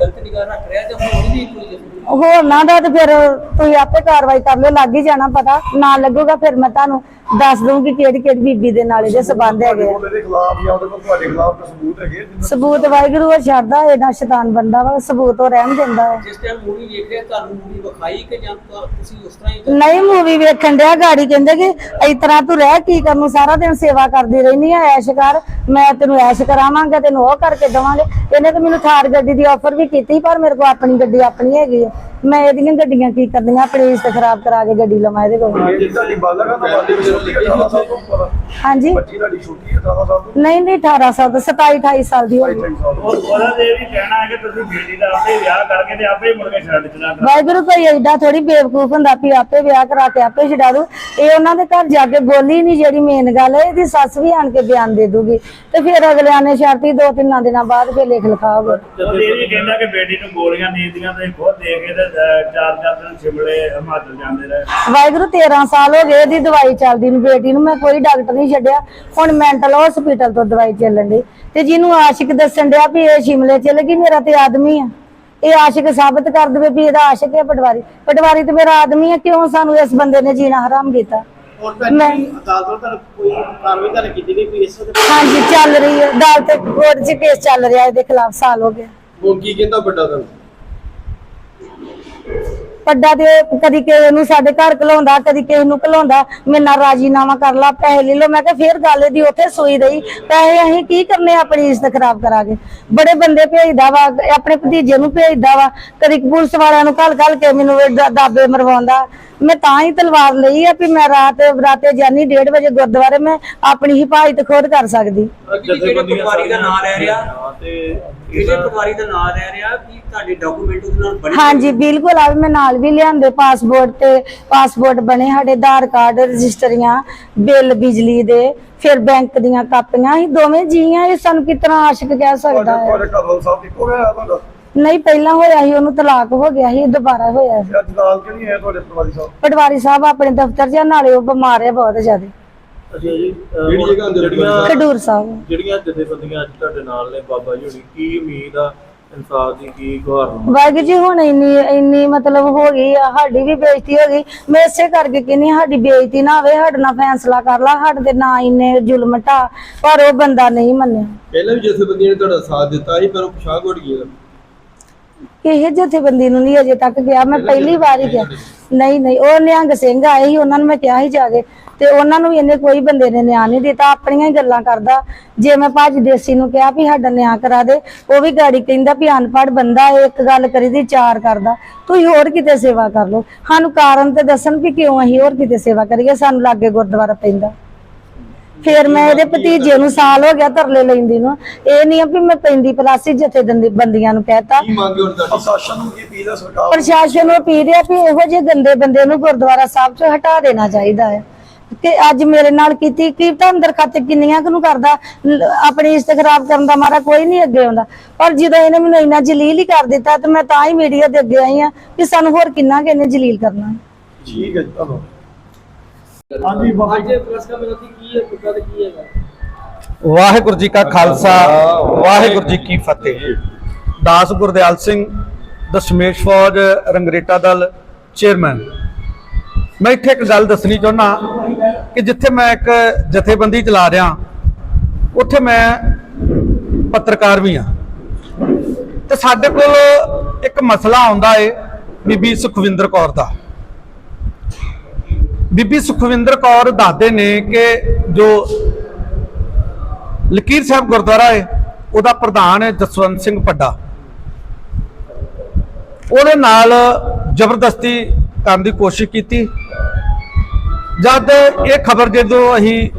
ਗਲਤ ਨਿਗਾਹ ਰੱਖ ਰਿਹਾ ਜਾਂ ਹੋਰ ਵੀ ਕੋਈ ਜਥੇਬੰਦੀ ਦਾ ਤੇ ਫਿਰ ਤੁਸੀਂ ਆਪੇ ਕਾਰਵਾਈ ਕਰ ਲਿਓ, ਲੱਗ ਹੀ ਜਾਣਾ ਪਤਾ। ਨਾ ਲੱਗੂਗਾ ਫਿਰ ਮੈਂ ਤੁਹਾਨੂੰ ਦੱਸ ਦੂੰਗੀ ਕਿਹੜੀ ਕਿਹੜੀ ਬੀਬੀ ਦੇ ਨਾਲ ਇਹਦੇ ਸਬੰਧ ਹੈਗੇ ਆ। ਉਹਦੇ ਖਿਲਾਫ ਜਾਂ ਉਹਦੇ ਕੋਲ ਤੁਹਾਡੇ ਖਿਲਾਫ ਕੋਈ ਸਬੂਤ ਹੈਗੇ ਸਬੂਤ ਵਾਹਿਗੁਰੂ ਉਹ ਛੱਡਦਾ ਇਹਦਾ ਸ਼ੈਤਾਨ ਬੰਦਾ ਵਾ ਸਬੂਤ ਉਹ ਰਹਿਣ ਦਿੰਦਾ ਹੈ ਜਿਸ ਟਾਈਮ ਮੂਵੀ ਵੇਖ ਰਿਹਾ ਤੁਹਾਨੂੰ ਮੂਵੀ ਵਿਖਾਈ ਕਿ ਜਾਂ ਤੁਹਾ- ਤੁਸੀਂ ਉਸ ਤਰ੍ਹਾਂ ਹੀ ਨਹੀਂ ਮੂਵੀ ਵੇਖਣ ਡਿਆ ਗਾੜੀ ਕਹਿੰਦੇ ਕਿ ਇਸ ਤਰ੍ਹਾਂ ਤੂੰ ਰਹਿ ਕੀ ਕਰਨ ਨੂੰ ਸਾਰਾ ਦਿਨ ਸੇਵਾ ਕਰਦੀ ਰਹਿਨੀ ਆ ਐਸ਼ ਕਰ ਮੈਂ ਤੈਨੂੰ ਐਸ਼ ਕਰਾਵਾਂਗਾ ਤੈਨੂੰ ਉਹ ਕਰਕੇ ਦਵਾਂਗੇ। ਇਹਨੇ ਤਾਂ ਮੈਨੂੰ ਥਾਰ ਗੱਡੀ ਦੀ ਆਫਰ ਵੀ ਕੀਤੀ ਪਰ ਮੇਰੇ ਕੋਲ ਆਪਣੀ ਗੱਡੀ ਆਪਣੀ ਹੈਗੀ ਆ। ਮੈਂ ਇਹਦੀਆਂ ਗੱਡੀਆਂ ਕੀ ਕਰਨੀਆਂ ਆਪਣੀ ਇੱਜ਼ਤ ਖਰਾਬ ਕਰਾ ਕੇ ਗੱਡੀ ਲਵਾਂ ਇਹਦੇ ਕੋਲ। ਇਹ ਤੁਹਾਡੀ ਬਾਲਗ ਆ ਤਾਂ ਬਾਲਗ ਵਿੱਚ ਛੋਟੀ ਹੈ 18 ਸਾਲ ਤੋਂ ਉੱਪਰ ਆ। ਹਾਂਜੀ। ਬੱਚੀ ਤੁਹਾਡੀ ਛੋਟੀ ਹੈ 18 ਸਾਲ ਤੋਂ? ਨਹੀਂ ਨਹੀਂ 18 ਸਾਲ ਤੋਂ 27 28 ਸਾਲ ਦੀ ਹੋ ਗਈ 28 ਸਾਲ ਉਹ ਉਹਦਾ ਤੇ ਇਹ ਵੀ ਕਹਿਣਾ ਹੈ ਕਿ ਤੁਸੀਂ ਬੇਟੀ ਦਾ ਆਪੇ ਵਿਆਹ ਕਰਕੇ ਤੇ ਆਪੇ ਮੁੜ ਕੇ ਛੱਡ ਕਰ। ਵਾਹਿਗੁਰੂ ਕੋਈ ਏਡਾ ਥੋੜੀ ਬੇਵਕੂਫ ਹੁੰਦਾ ਵੀ ਆਪੇ ਵਿਆਹ ਕਰਾ ਕੇ ਆਪੇ ਛਡਾ ਦੂ ਇਹ ਉਹਨਾਂ ਦੇ ਘਰ ਜਾ ਕੇ ਬੋਲੀ ਨਹੀਂ ਜਿਹੜੀ ਮੇਨ ਗੱਲ ਹੈ ਇਹਦੀ ਸੱਸ ਵੀ ਆਣ ਕੇ ਬਿਆਨ ਦੇ ਦੂਗੀ ਤੇ ਫਿਰ ਅਗਲਿਆਂ ਨੇ ਸ਼ਰਤੀ ਦੋ ਤਿੰਨਾਂ ਦਿਨਾਂ ਬਾਅਦ ਫਿਰ ਲਿਖ ਲਿਖਾਓਗੇ ਉਹ ਇਹ ਵੀ ਕਹਿੰਦਾ ਕਿ ਬੇਟੀ ਨੂੰ ਗੋਲੀਆਂ ਨੀਂਦੀਆਂ ਤੇ ਖੁਦ ਦੇ ਕੇ ਤੇ ਚਾਰ ਚਾਰ ਦਿਨ ਸ਼ਿਮਲੇ ਹਿਮਾਚਲ ਜਾਂਦੇ ਰਹੇ। ਵਾਹਿਗੁਰੂ 13 ਸਾਲ ਹੋ ਗਏ ਇਹਦੀ ਦਵਾਈ ਚੱਲਦੀ ਨੂੰ ਬੇਟੀ ਨੂੰ ਮੈਂ ਕੋਈ ਡਾਕਟਰ ਨਹੀਂ ਛੱਡਿਆ। ਹੁਣ ਮੈਂਟਲ ਹਸਪੀਟਲ ਤੋਂ ਦਵਾਈ ਚੱਲਣ ਦੀ ਤੇ ਜਿਹਨੂੰ ਆਸ਼ਿਕ ਦੱਸਣ ਡਿਆ ਵੀ ਇਹ ਸ਼ਿਮਲੇ ਚਲੇ ਗਈ ਮੇਰਾ ਤੇ ਆਦਮੀ ਆ। ਇਹ ਆਸ਼ਿਕ ਸਾਬਤ ਕਰ ਦੇਵੇ ਵੀ ਇਹਦਾ ਆਸ਼ਿਕ ਹੈ ਪਟਵਾਰੀ। ਪਟਵਾਰੀ ਤੇ ਮੇਰਾ ਆਦਮੀ ਹੈ ਕਿਉਂ ਸਾਨੂੰ ਇਸ ਬੰਦੇ ਨੇ ਜੀਣਾ ਹਰਾਮ ਕੀਤਾ? ਮੈਂ ਅਦਾਲਤ ਵੱਲੋਂ ਤੁਹਾਨੂੰ ਕੋਈ ਕਾਰਵਾਈ ਤੁਹਾਨੂੰ ਕੀਤੀ ਗਈ ਕੋਈ ਇਸ ਦੇ ਹਾਂਜੀ ਚੱਲ ਰਹੀ ਹੈ। ਅਦਾਲਤ ਕੋਰਟ 'ਚ ਕੇਸ ਚੱਲ ਰਿਹਾ ਇਹਦੇ ਖਿਲਾਫ ਸਾਲ ਹੋ ਗਿਆ। ਹੁਣ ਕੀ ਕਹਿੰਦਾ ਵੱਡਾ ਤੁਹਾਨੂੰ ਪੱਡਾ ਤੇ ਕਦੀ ਕਿਸੇ ਨੂੰ ਸਾਡੇ ਘਰ ਘਲਾਉਂਦਾ ਕਦੀ ਕਿਸੇ ਨੂੰ ਘਲਾਉਂਦਾ ਮੇਰੇ ਨਾਲ ਰਾਜੀਨਾਮਾ ਕਰ ਲਾ ਪੈਸੇ ਲੈ ਲਓ। ਮੈਂ ਕਿਹਾ ਫੇਰ ਗੱਲ ਇਹਦੀ ਉੱਥੇ ਸੋਈ ਰਹੀ। ਪੈਸੇ ਅਸੀਂ ਕੀ ਕਰਨੇ ਆਪਣੀ ਇੱਜ਼ਤ ਖਰਾਬ ਕਰਾਂਗੇ ਬੜੇ ਬੰਦੇ ਭੇਜਦਾ ਵਾ ਆਪਣੇ ਭਤੀਜੇ ਨੂੰ ਭੇਜਦਾ ਵਾ। ਕਦੀ ਪੁਲਿਸ ਵਾਲਿਆਂ ਨੂੰ ਘਲ ਘਲ ਕੇ ਮੈਨੂੰ ਇਹ ਦਾ- ਦਾਬੇ ਮਰਵਾਉਂਦਾ। ਮੈਂ ਤਾਂ ਹੀ ਤਲਵਾਰ ਲਈ ਆ ਵੀ ਮੈਂ ਰਾਤ ਰਾਤੇ ਜਾਨੀ 1:30 ਵਜੇ ਗੁਰਦੁਆਰੇ ਮੈਂ ਆਪਣੀ ਹਿਫਾਜ਼ਤ ਖੁਦ ਕਰ ਸਕਦੀ। ਜਿਹੜੇ ਪਟਵਾਰੀ ਦਾ ਨਾਮ ਲੈ ਰਿਹਾ ਤੇ ਜਿਹੜੇ ਪਟਵਾਰੀ ਦਾ ਨਾਮ ਲੈ ਰਿਹਾ ਕਿ ਤੁਹਾਡੇ ਡਾਕੂਮੈਂਟ ਉਹਦੇ ਨਾਲ ਬਣੇ ਹਾਂਜੀ ਬਿਲਕੁਲ ਆ ਵੀ ਮੈਂ ਨਾਲ ਵੀ ਲਿਆਂਦੇ ਪਾਸਪੋਰਟ ਤੇ ਪਾਸਪੋਰਟ ਬਣੇ ਸਾਡੇ ਆਧਾਰ ਕਾਰਡ ਰਜਿਸਟਰੀਆਂ ਬਿੱਲ ਬਿਜਲੀ ਦੇ ਫਿਰ ਬੈਂਕ ਦੀਆਂ ਕਾਪੀਆਂ ਅਸੀਂ ਦੋਵੇਂ ਜੀ ਆ ਇਹ ਸਾਨੂੰ ਕਿਤਨਾ ਆਸ਼ਿਕ ਕਹਿ ਸਕਦਾ ਹੈ। ਤੁਹਾਡੇ ਘਰ ਵਾਲਾ ਸਾਹਿਬ ਇੱਕੋ ਗਿਆ ਤੁਹਾਡਾ? ਨਹੀਂ ਪਹਿਲਾਂ ਹੋਇਆ ਸੀ ਉਹਨੂੰ ਤਲਾਕ ਹੋ ਗਿਆ ਸੀ ਦੁਬਾਰਾ ਹੋਇਆ ਸੀ। ਅੱਜ ਹੈ ਤੁਹਾਡੇ ਸਾਹਿਬ? ਪਟਵਾਰੀ ਸਾਹਿਬ ਆਪਣੇ ਦਫ਼ਤਰ ਆ, ਨਾਲੇ ਉਹ ਬਿਮਾਰ ਹੈ ਬਹੁਤ ਜ਼ਿਆਦਾ। ਜੀ ਜਿਹੜੀਆਂ ਖਡੂਰ ਸਾਹਿਬ। ਜਿਹੜੀਆਂ ਜਥੇਬੰਦੀਆਂ ਅੱਜ ਤੁਹਾਡੇ ਨਾਲ ਨੇ ਬਾਬਾ ਜੀ ਹੋਣੀ ਕੀ ਉਮੀਦ ਆ ਇਨਸਾਫ ਦੀ ਕੀ ਗੁਹਾਰ ਵਾਹਿਗੁਰੂ ਜੀ ਹੁਣ ਇੰਨੀ ਇੰਨੀ ਮਤਲਬ ਹੋ ਗਈ ਆ ਸਾਡੀ ਵੀ ਬੇਇੱਜ਼ਤੀ ਹੋ ਗਈ। ਮੈਂ ਇਸੇ ਕਰਕੇ ਕਹਿੰਦੀ ਹਾਂ, ਸਾਡੀ ਬੇਇੱਜ਼ਤੀ ਨਾ ਹੋਵੇ ਸਾਡੇ ਨਾਲ ਫੈਸਲਾ ਕਰ ਲਾ ਸਾਡੇ ਤੇ ਨਾ ਇੰਨੇ ਜ਼ੁਲਮ ਢਾ ਪਰ ਉਹ ਬੰਦਾ ਨਹੀਂ ਮੰਨਿਆ। ਪਹਿਲਾਂ ਵੀ ਜਥੇਬੰਦੀਆਂ ਨੇ ਤੁਹਾਡਾ ਸਾਥ ਦਿੱਤਾ ਸੀ ਪਰ ਉਹ ਪਛਾਣ ਘਟ ਗਿਆ ਕਿਸੇ ਜਥੇਬੰਦੀ ਨੂੰ ਨਹੀਂ ਅਜੇ ਤੱਕ ਗਿਆ ਮੈਂ ਪਹਿਲੀ ਵਾਰ ਹੀ ਗਿਆ ਨਹੀਂ ਨਹੀਂ ਉਹ ਨਿਹੰਗ ਸਿੰਘ ਆਏ ਸੀ ਉਹਨਾਂ ਨੂੰ ਮੈਂ ਕਿਹਾ ਸੀ ਜਾ ਕੇ ਤੇ ਉਹਨਾਂ ਨੂੰ ਵੀ ਇਹਨੇ ਕੋਈ ਬੰਦੇ ਨੇ ਨਿਆਂ ਨਹੀਂ ਦਿੱਤਾ ਆਪਣੀਆਂ ਹੀ ਗੱਲਾਂ ਕਰਦਾ। ਜੇ ਮੈਂ ਭੱਜ ਦੇਸੀ ਨੂੰ ਕਿਹਾ ਵੀ ਸਾਡਾ ਨਿਆਂ ਕਰਾ ਦੇ ਉਹ ਵੀ ਗਾੜੀ ਕਹਿੰਦਾ ਵੀ ਅਨਪੜ੍ਹ ਬੰਦਾ ਇਹ ਇੱਕ ਗੱਲ ਕਰੀ ਦੀ ਚਾਰ ਕਰਦਾ। ਤੁਸੀਂ ਹੋਰ ਕਿਤੇ ਸੇਵਾ ਕਰ ਲਓ। ਸਾਨੂੰ ਕਾਰਨ ਤੇ ਦੱਸਣ ਵੀ ਕਿਉਂ ਅਸੀਂ ਹੋਰ ਕਿਤੇ ਸੇਵਾ ਕਰੀਏ ਸਾਨੂੰ ਲਾਗੇ ਗੁਰਦੁਆਰਾ ਪੈਂਦਾ। ਫੇਰ ਮੈਂ ਇਹਦੇ ਭਤੀਜੇ ਨੂੰ ਸਾਲ ਹੋ ਗਿਆ ਤਰਲੇ ਲੈਂਦੀ ਨੂੰ। ਇਹ ਨਹੀਂ ਆ ਵੀ ਮੈਂ ਪੈਂਦੀ ਪਲਾਸੀ ਜਥੇ ਬੰਦੀਆਂ ਨੂੰ ਕਹਿਤਾ। ਕੀ ਮੰਗੇ ਹੁਣ ਤੁਹਾਡੀ? ਪ੍ਰਸ਼ਾਸਨ ਨੂੰ ਕੀ ਅਪੀਲ ਹੈ ਸਰਕਾਰ? ਪ੍ਰਸ਼ਾਸਨ ਨੂੰ ਅਪੀਲ ਹੈ ਵੀ ਇਹੋ ਜਿਹੇ ਗੰਦੇ ਬੰਦੇ ਨੂੰ ਗੁਰਦੁਆਰਾ ਸਾਹਿਬ ਚੋਂ ਹਟਾ ਦੇਣਾ ਚਾਹੀਦਾ ਹੈ। ਕਿ ਅੱਜ ਮੇਰੇ ਨਾਲ ਕੀਤੀ ਕੀ ਤਾਂ ਅੰਦਰ ਖਾਤੇ ਕਿੰਨੀਆਂ ਕੁ ਨੂੰ ਕਰਦਾ। ਲ- ਆਪਣੀ ਇੱਜ਼ਤ ਖਰਾਬ ਕਰਨ ਦਾ ਮਾਰਾ ਕੋਈ ਨਹੀਂ ਅੱਗੇ ਆਉਂਦਾ। ਪਰ ਜਦੋਂ ਇਹਨੇ ਮੈਨੂੰ ਇੰਨਾ ਜਲੀਲ ਹੀ ਕਰ ਦਿੱਤਾ ਤੇ ਮੈਂ ਤਾਂ ਹੀ ਮੀਡੀਆ ਦੇ ਅੱਗੇ ਆਈ ਆ ਕਿ ਸਾਨੂੰ ਹੋਰ ਕਿੰਨਾ ਕਿ ਇਹਨੇ ਜਲੀਲ ਕਰਨਾ। ਠੀਕ ਹੈ ਜੀ ਧੰਨਵਾਦ। ਹਾਂਜੀ ਅੱਜ ਪ੍ਰੈਸ ਕਾਨਫਰੰਸ ਕੀ ਹੈ ਕਿੱਦਾਂ ਤੇ ਕੀ ਹੈਗਾ? ਵਾਹਿਗੁਰੂ ਜੀ ਕਾ ਖਾਲਸਾ ਵਾਹਿਗੁਰੂ ਜੀ ਕੀ ਫਤਿਹ। ਦਾਸ ਗੁਰਦਿਆਲ ਸਿੰਘ ਦਸ਼ਮੇਸ਼ ਫੌਜ ਰੰਗਰੇਟਾ ਦਲ ਚੇਅਰਮੈਨ। ਮੈਂ ਇੱਥੇ ਇੱਕ ਗੱਲ ਦੱਸਣੀ ਚਾਹੁੰਦਾ ਕਿ ਜਿੱਥੇ ਮੈਂ ਇੱਕ ਜਥੇਬੰਦੀ ਚਲਾ ਰਿਹਾ ਉੱਥੇ ਮੈਂ ਪੱਤਰਕਾਰ ਵੀ ਹਾਂ। ਤੇ ਸਾਡੇ ਕੋਲ ਇੱਕ ਮਸਲਾ ਆਉਂਦਾ ਏ ਬੀਬੀ ਸੁਖਵਿੰਦਰ ਕੌਰ ਦਾ। ਬੀਬੀ ਸੁਖਵਿੰਦਰ ਕੌਰ ਦੱਸਦੇ ਨੇ ਕਿ ਜੋ ਲਕੀਰ ਸਾਹਿਬ ਗੁਰਦੁਆਰਾ ਹੈ, ਉਹਦਾ ਪ੍ਰਧਾਨ ਹੈ ਜਸਵੰਤ ਸਿੰਘ ਪੱਡਾ ਉਹਦੇ ਨਾਲ ਜ਼ਬਰਦਸਤੀ ਕਰਨ ਦੀ ਕੋਸ਼ਿਸ਼ ਕੀਤੀ। ਜਦ ਇਹ ਖਬਰ ਜਦੋਂ ਅਸੀਂ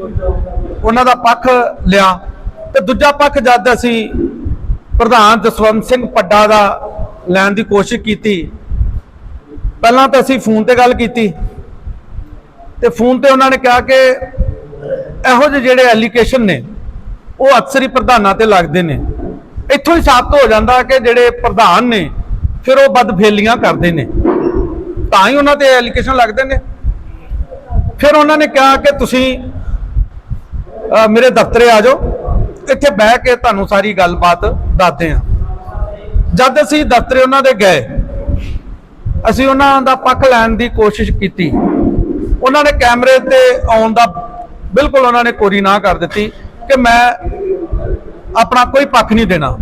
ਉਹਨਾਂ ਦਾ ਪੱਖ ਲਿਆ, ਤੇ ਦੂਜਾ ਪੱਖ ਜਦ ਅਸੀਂ ਪ੍ਰਧਾਨ ਜਸਵੰਤ ਸਿੰਘ ਪੱਡਾ ਦਾ ਲੈਣ ਦੀ ਕੋਸ਼ਿਸ਼ ਕੀਤੀ, ਪਹਿਲਾਂ ਤਾਂ ਅਸੀਂ ਫੋਨ ਤੇ ਗੱਲ ਕੀਤੀ। ਤੇ ਫੋਨ ਤੇ ਉਹਨਾਂ ਨੇ ਕਿਹਾ ਕਿ ਇਹੋ ਜਿਹੇ ਜਿਹੜੇ ਐਲੀਗੇਸ਼ਨ ਨੇ, ਉਹ ਅਕਸਰ ਹੀ ਪ੍ਰਧਾਨਾਂ ਤੇ ਲੱਗਦੇ ਨੇ। ਇੱਥੋਂ ਹੀ ਸਾਬਤ ਹੋ ਜਾਂਦਾ ਕਿ ਜਿਹੜੇ ਪ੍ਰਧਾਨ ਨੇ, ਫਿਰ ਉਹ ਬਦਫੇਲੀਆਂ ਕਰਦੇ ਨੇ। ਤਾਂ ਹੀ ਉਹਨਾਂ ਤੇ ਐਲੀਗੇਸ਼ਨ ਲੱਗਦੇ ਨੇ। ਫਿਰ ਉਹਨਾਂ ਨੇ ਕਿਹਾ ਕਿ ਤੁਸੀਂ ਮੇਰੇ ਦਫ਼ਤਰੇ ਆ ਜਾਓ। ਇੱਥੇ ਬਹਿ ਕੇ ਤੁਹਾਨੂੰ ਸਾਰੀ ਗੱਲਬਾਤ ਦੱਸਦੇ ਹਾਂ। ਜਦ ਅਸੀਂ ਦਫ਼ਤਰੇ ਉਹਨਾਂ ਦੇ ਗਏ, ਅਸੀਂ ਉਹਨਾਂ ਦਾ ਪੱਖ ਲੈਣ ਦੀ ਕੋਸ਼ਿਸ਼ ਕੀਤੀ। ਉਹਨਾਂ ਨੇ ਕੈਮਰੇ ਤੇ ਆਉਣ ਦਾ ਬਿਲਕੁਲ ਉਹਨਾਂ ਨੇ ਕੋਰੀ ਨਾ ਕਰ ਦਿੱਤੀ ਕਿ ਮੈਂ ਆਪਣਾ ਕੋਈ ਪੱਖ ਨਹੀਂ ਦੇਣਾ।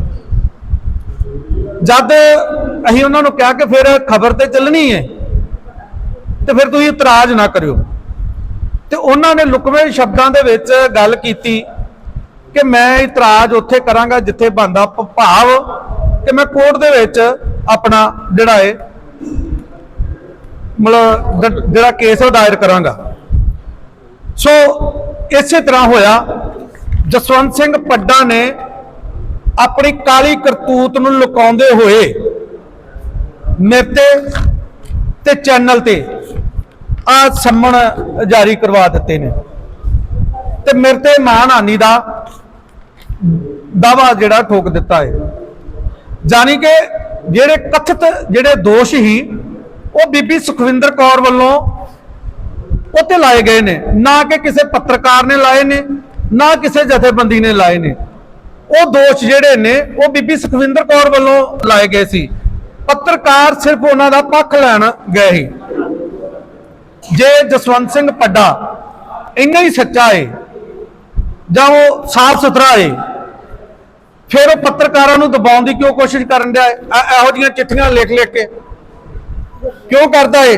ਜਦ ਅਸੀਂ ਉਹਨਾਂ ਨੂੰ ਕਿਹਾ ਕਿ ਫਿਰ ਖਬਰ ਤੇ ਚੱਲਣੀ ਹੈ ਤੇ ਫਿਰ ਤੁਸੀਂ ਇਤਰਾਜ਼ ਨਾ ਕਰਿਓ। ਤੇ ਉਹਨਾਂ ਨੇ ਲੁਕਵੇਂ ਸ਼ਬਦਾਂ ਦੇ ਵਿੱਚ ਗੱਲ ਕੀਤੀ ਕਿ ਮੈਂ ਇਤਰਾਜ਼ ਉੱਥੇ ਕਰਾਂਗਾ ਜਿੱਥੇ ਬੰਦਾ ਭਾਵ ਕਿ ਮੈਂ ਕੋਰਟ ਦੇ ਵਿੱਚ ਆਪਣਾ ਜਿਹੜਾ ਹੈ ਮਤਲਬ ਜ- ਜਿਹੜਾ ਕੇਸ ਉਹ ਦਾਇਰ ਕਰਾਂਗਾ। ਸੋ ਇਸੇ ਤਰ੍ਹਾਂ ਹੋਇਆ, ਜਸਵੰਤ ਸਿੰਘ ਪੱਡਾ ਨੇ ਆਪਣੀ ਕਾਲੀ ਕਰਤੂਤ ਨੂੰ ਲੁਕਾਉਂਦੇ ਹੋਏ ਮੇਰੇ ਤੇ ਤੇ ਚੈਨਲ ਤੇ ਆ ਸੰਮਣ ਜਾਰੀ ਕਰਵਾ ਦਿੱਤੇ ਨੇ। ਤੇ ਮੇਰੇ ਤੇ ਮਾਨਹਾਨੀ ਦਾ ਦਾਵਾ ਜਿਹੜਾ ਠੋਕ ਦਿੱਤਾ ਹੈ। ਜਾਣੀ ਕਿ ਜਿਹੜੇ ਕਥਿਤ ਜਿਹੜੇ ਦੋਸ਼ ਹੀ ਉਹ ਬੀਬੀ ਸੁਖਵਿੰਦਰ ਕੌਰ ਵੱਲੋਂ ਉੱਤੇ ਲਾਏ ਗਏ ਨੇ। ਨਾ ਕਿ ਕਿਸੇ ਪੱਤਰਕਾਰ ਨੇ ਲਾਏ ਨੇ, ਨਾ ਕਿਸੇ ਜਥੇਬੰਦੀ ਨੇ ਲਾਏ ਨੇ। ਉਹ ਦੋਸ਼ ਜਿਹੜੇ ਨੇ, ਉਹ ਬੀਬੀ ਸੁਖਵਿੰਦਰ ਕੌਰ ਵੱਲੋਂ ਲਾਏ ਗਏ ਸੀ। ਪੱਤਰਕਾਰ ਸਿਰਫ ਉਹਨਾਂ ਦਾ ਪੱਖ ਲੈਣ ਗਏ ਸੀ। ਜੇ ਜਸਵੰਤ ਸਿੰਘ ਪੱਡਾ ਇੰਨਾ ਹੀ ਸੱਚਾ ਏ, ਜਾਂ ਉਹ ਸਾਫ਼ ਸੁਥਰਾ ਏ, ਫਿਰ ਉਹ ਪੱਤਰਕਾਰਾਂ ਨੂੰ ਦਬਾਉਣ ਦੀ ਕਿਉਂ ਕੋਸ਼ਿਸ਼ ਕਰਨ ਡਿਆ ਇਹੋ ਜਿਹੀਆਂ ਚਿੱਠੀਆਂ ਲਿਖ ਲਿਖ ਕੇ ਕਿਉਂ ਕਰਦਾ ਏ?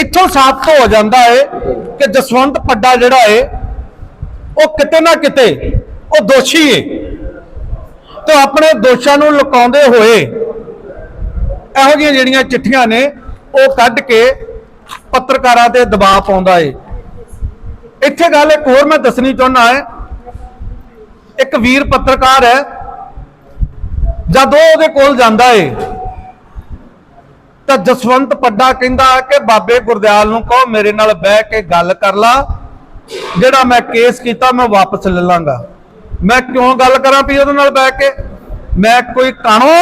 ਇੱਥੋਂ ਸਾਬਤ ਹੋ ਜਾਂਦਾ ਏ ਕਿ ਜਸਵੰਤ ਪੱਡਾ ਜਿਹੜਾ ਏ, ਉਹ ਕਿਤੇ ਨਾ ਕਿਤੇ ਉਹ ਦੋਸ਼ੀ ਏ। ਤੇ ਆਪਣੇ ਦੋਸ਼ਾਂ ਨੂੰ ਲੁਕਾਉਂਦੇ ਹੋਏ ਇਹੋ ਜਿਹੀਆਂ ਜਿਹੜੀਆਂ ਚਿੱਠੀਆਂ ਨੇ, ਉਹ ਕੱਢ ਕੇ ਪੱਤਰਕਾਰਾਂ ਤੇ ਦਬਾਅ ਪਾਉਂਦਾ ਏ। ਇੱਥੇ ਗੱਲ ਇੱਕ ਹੋਰ ਮੈਂ ਦੱਸਣੀ ਚਾਹੁੰਦਾ ਹੈ। ਇੱਕ ਵੀਰ ਪੱਤਰਕਾਰ ਹੈ, ਜਦ ਉਹ ਉਹਦੇ ਕੋਲ ਜਾਂਦਾ ਏ ਤਾਂ ਜਸਵੰਤ ਪੱਡਾ ਕਹਿੰਦਾ ਕਿ ਬਾਬੇ ਗੁਰਦਿਆਲ ਨੂੰ ਕਹੋ, ਮੇਰੇ ਨਾਲ ਬਹਿ ਕੇ ਗੱਲ ਕਰ ਲਾ। ਜਿਹੜਾ ਮੈਂ ਕੇਸ ਕੀਤਾ, ਮੈਂ ਵਾਪਸ ਲੈ ਲਾਂਗਾ। ਮੈਂ ਕਿਉਂ ਗੱਲ ਕਰਾਂ ਵੀ ਉਹਦੇ ਨਾਲ ਬਹਿ ਕੇ? ਮੈਂ ਕੋਈ ਕਾਣੋ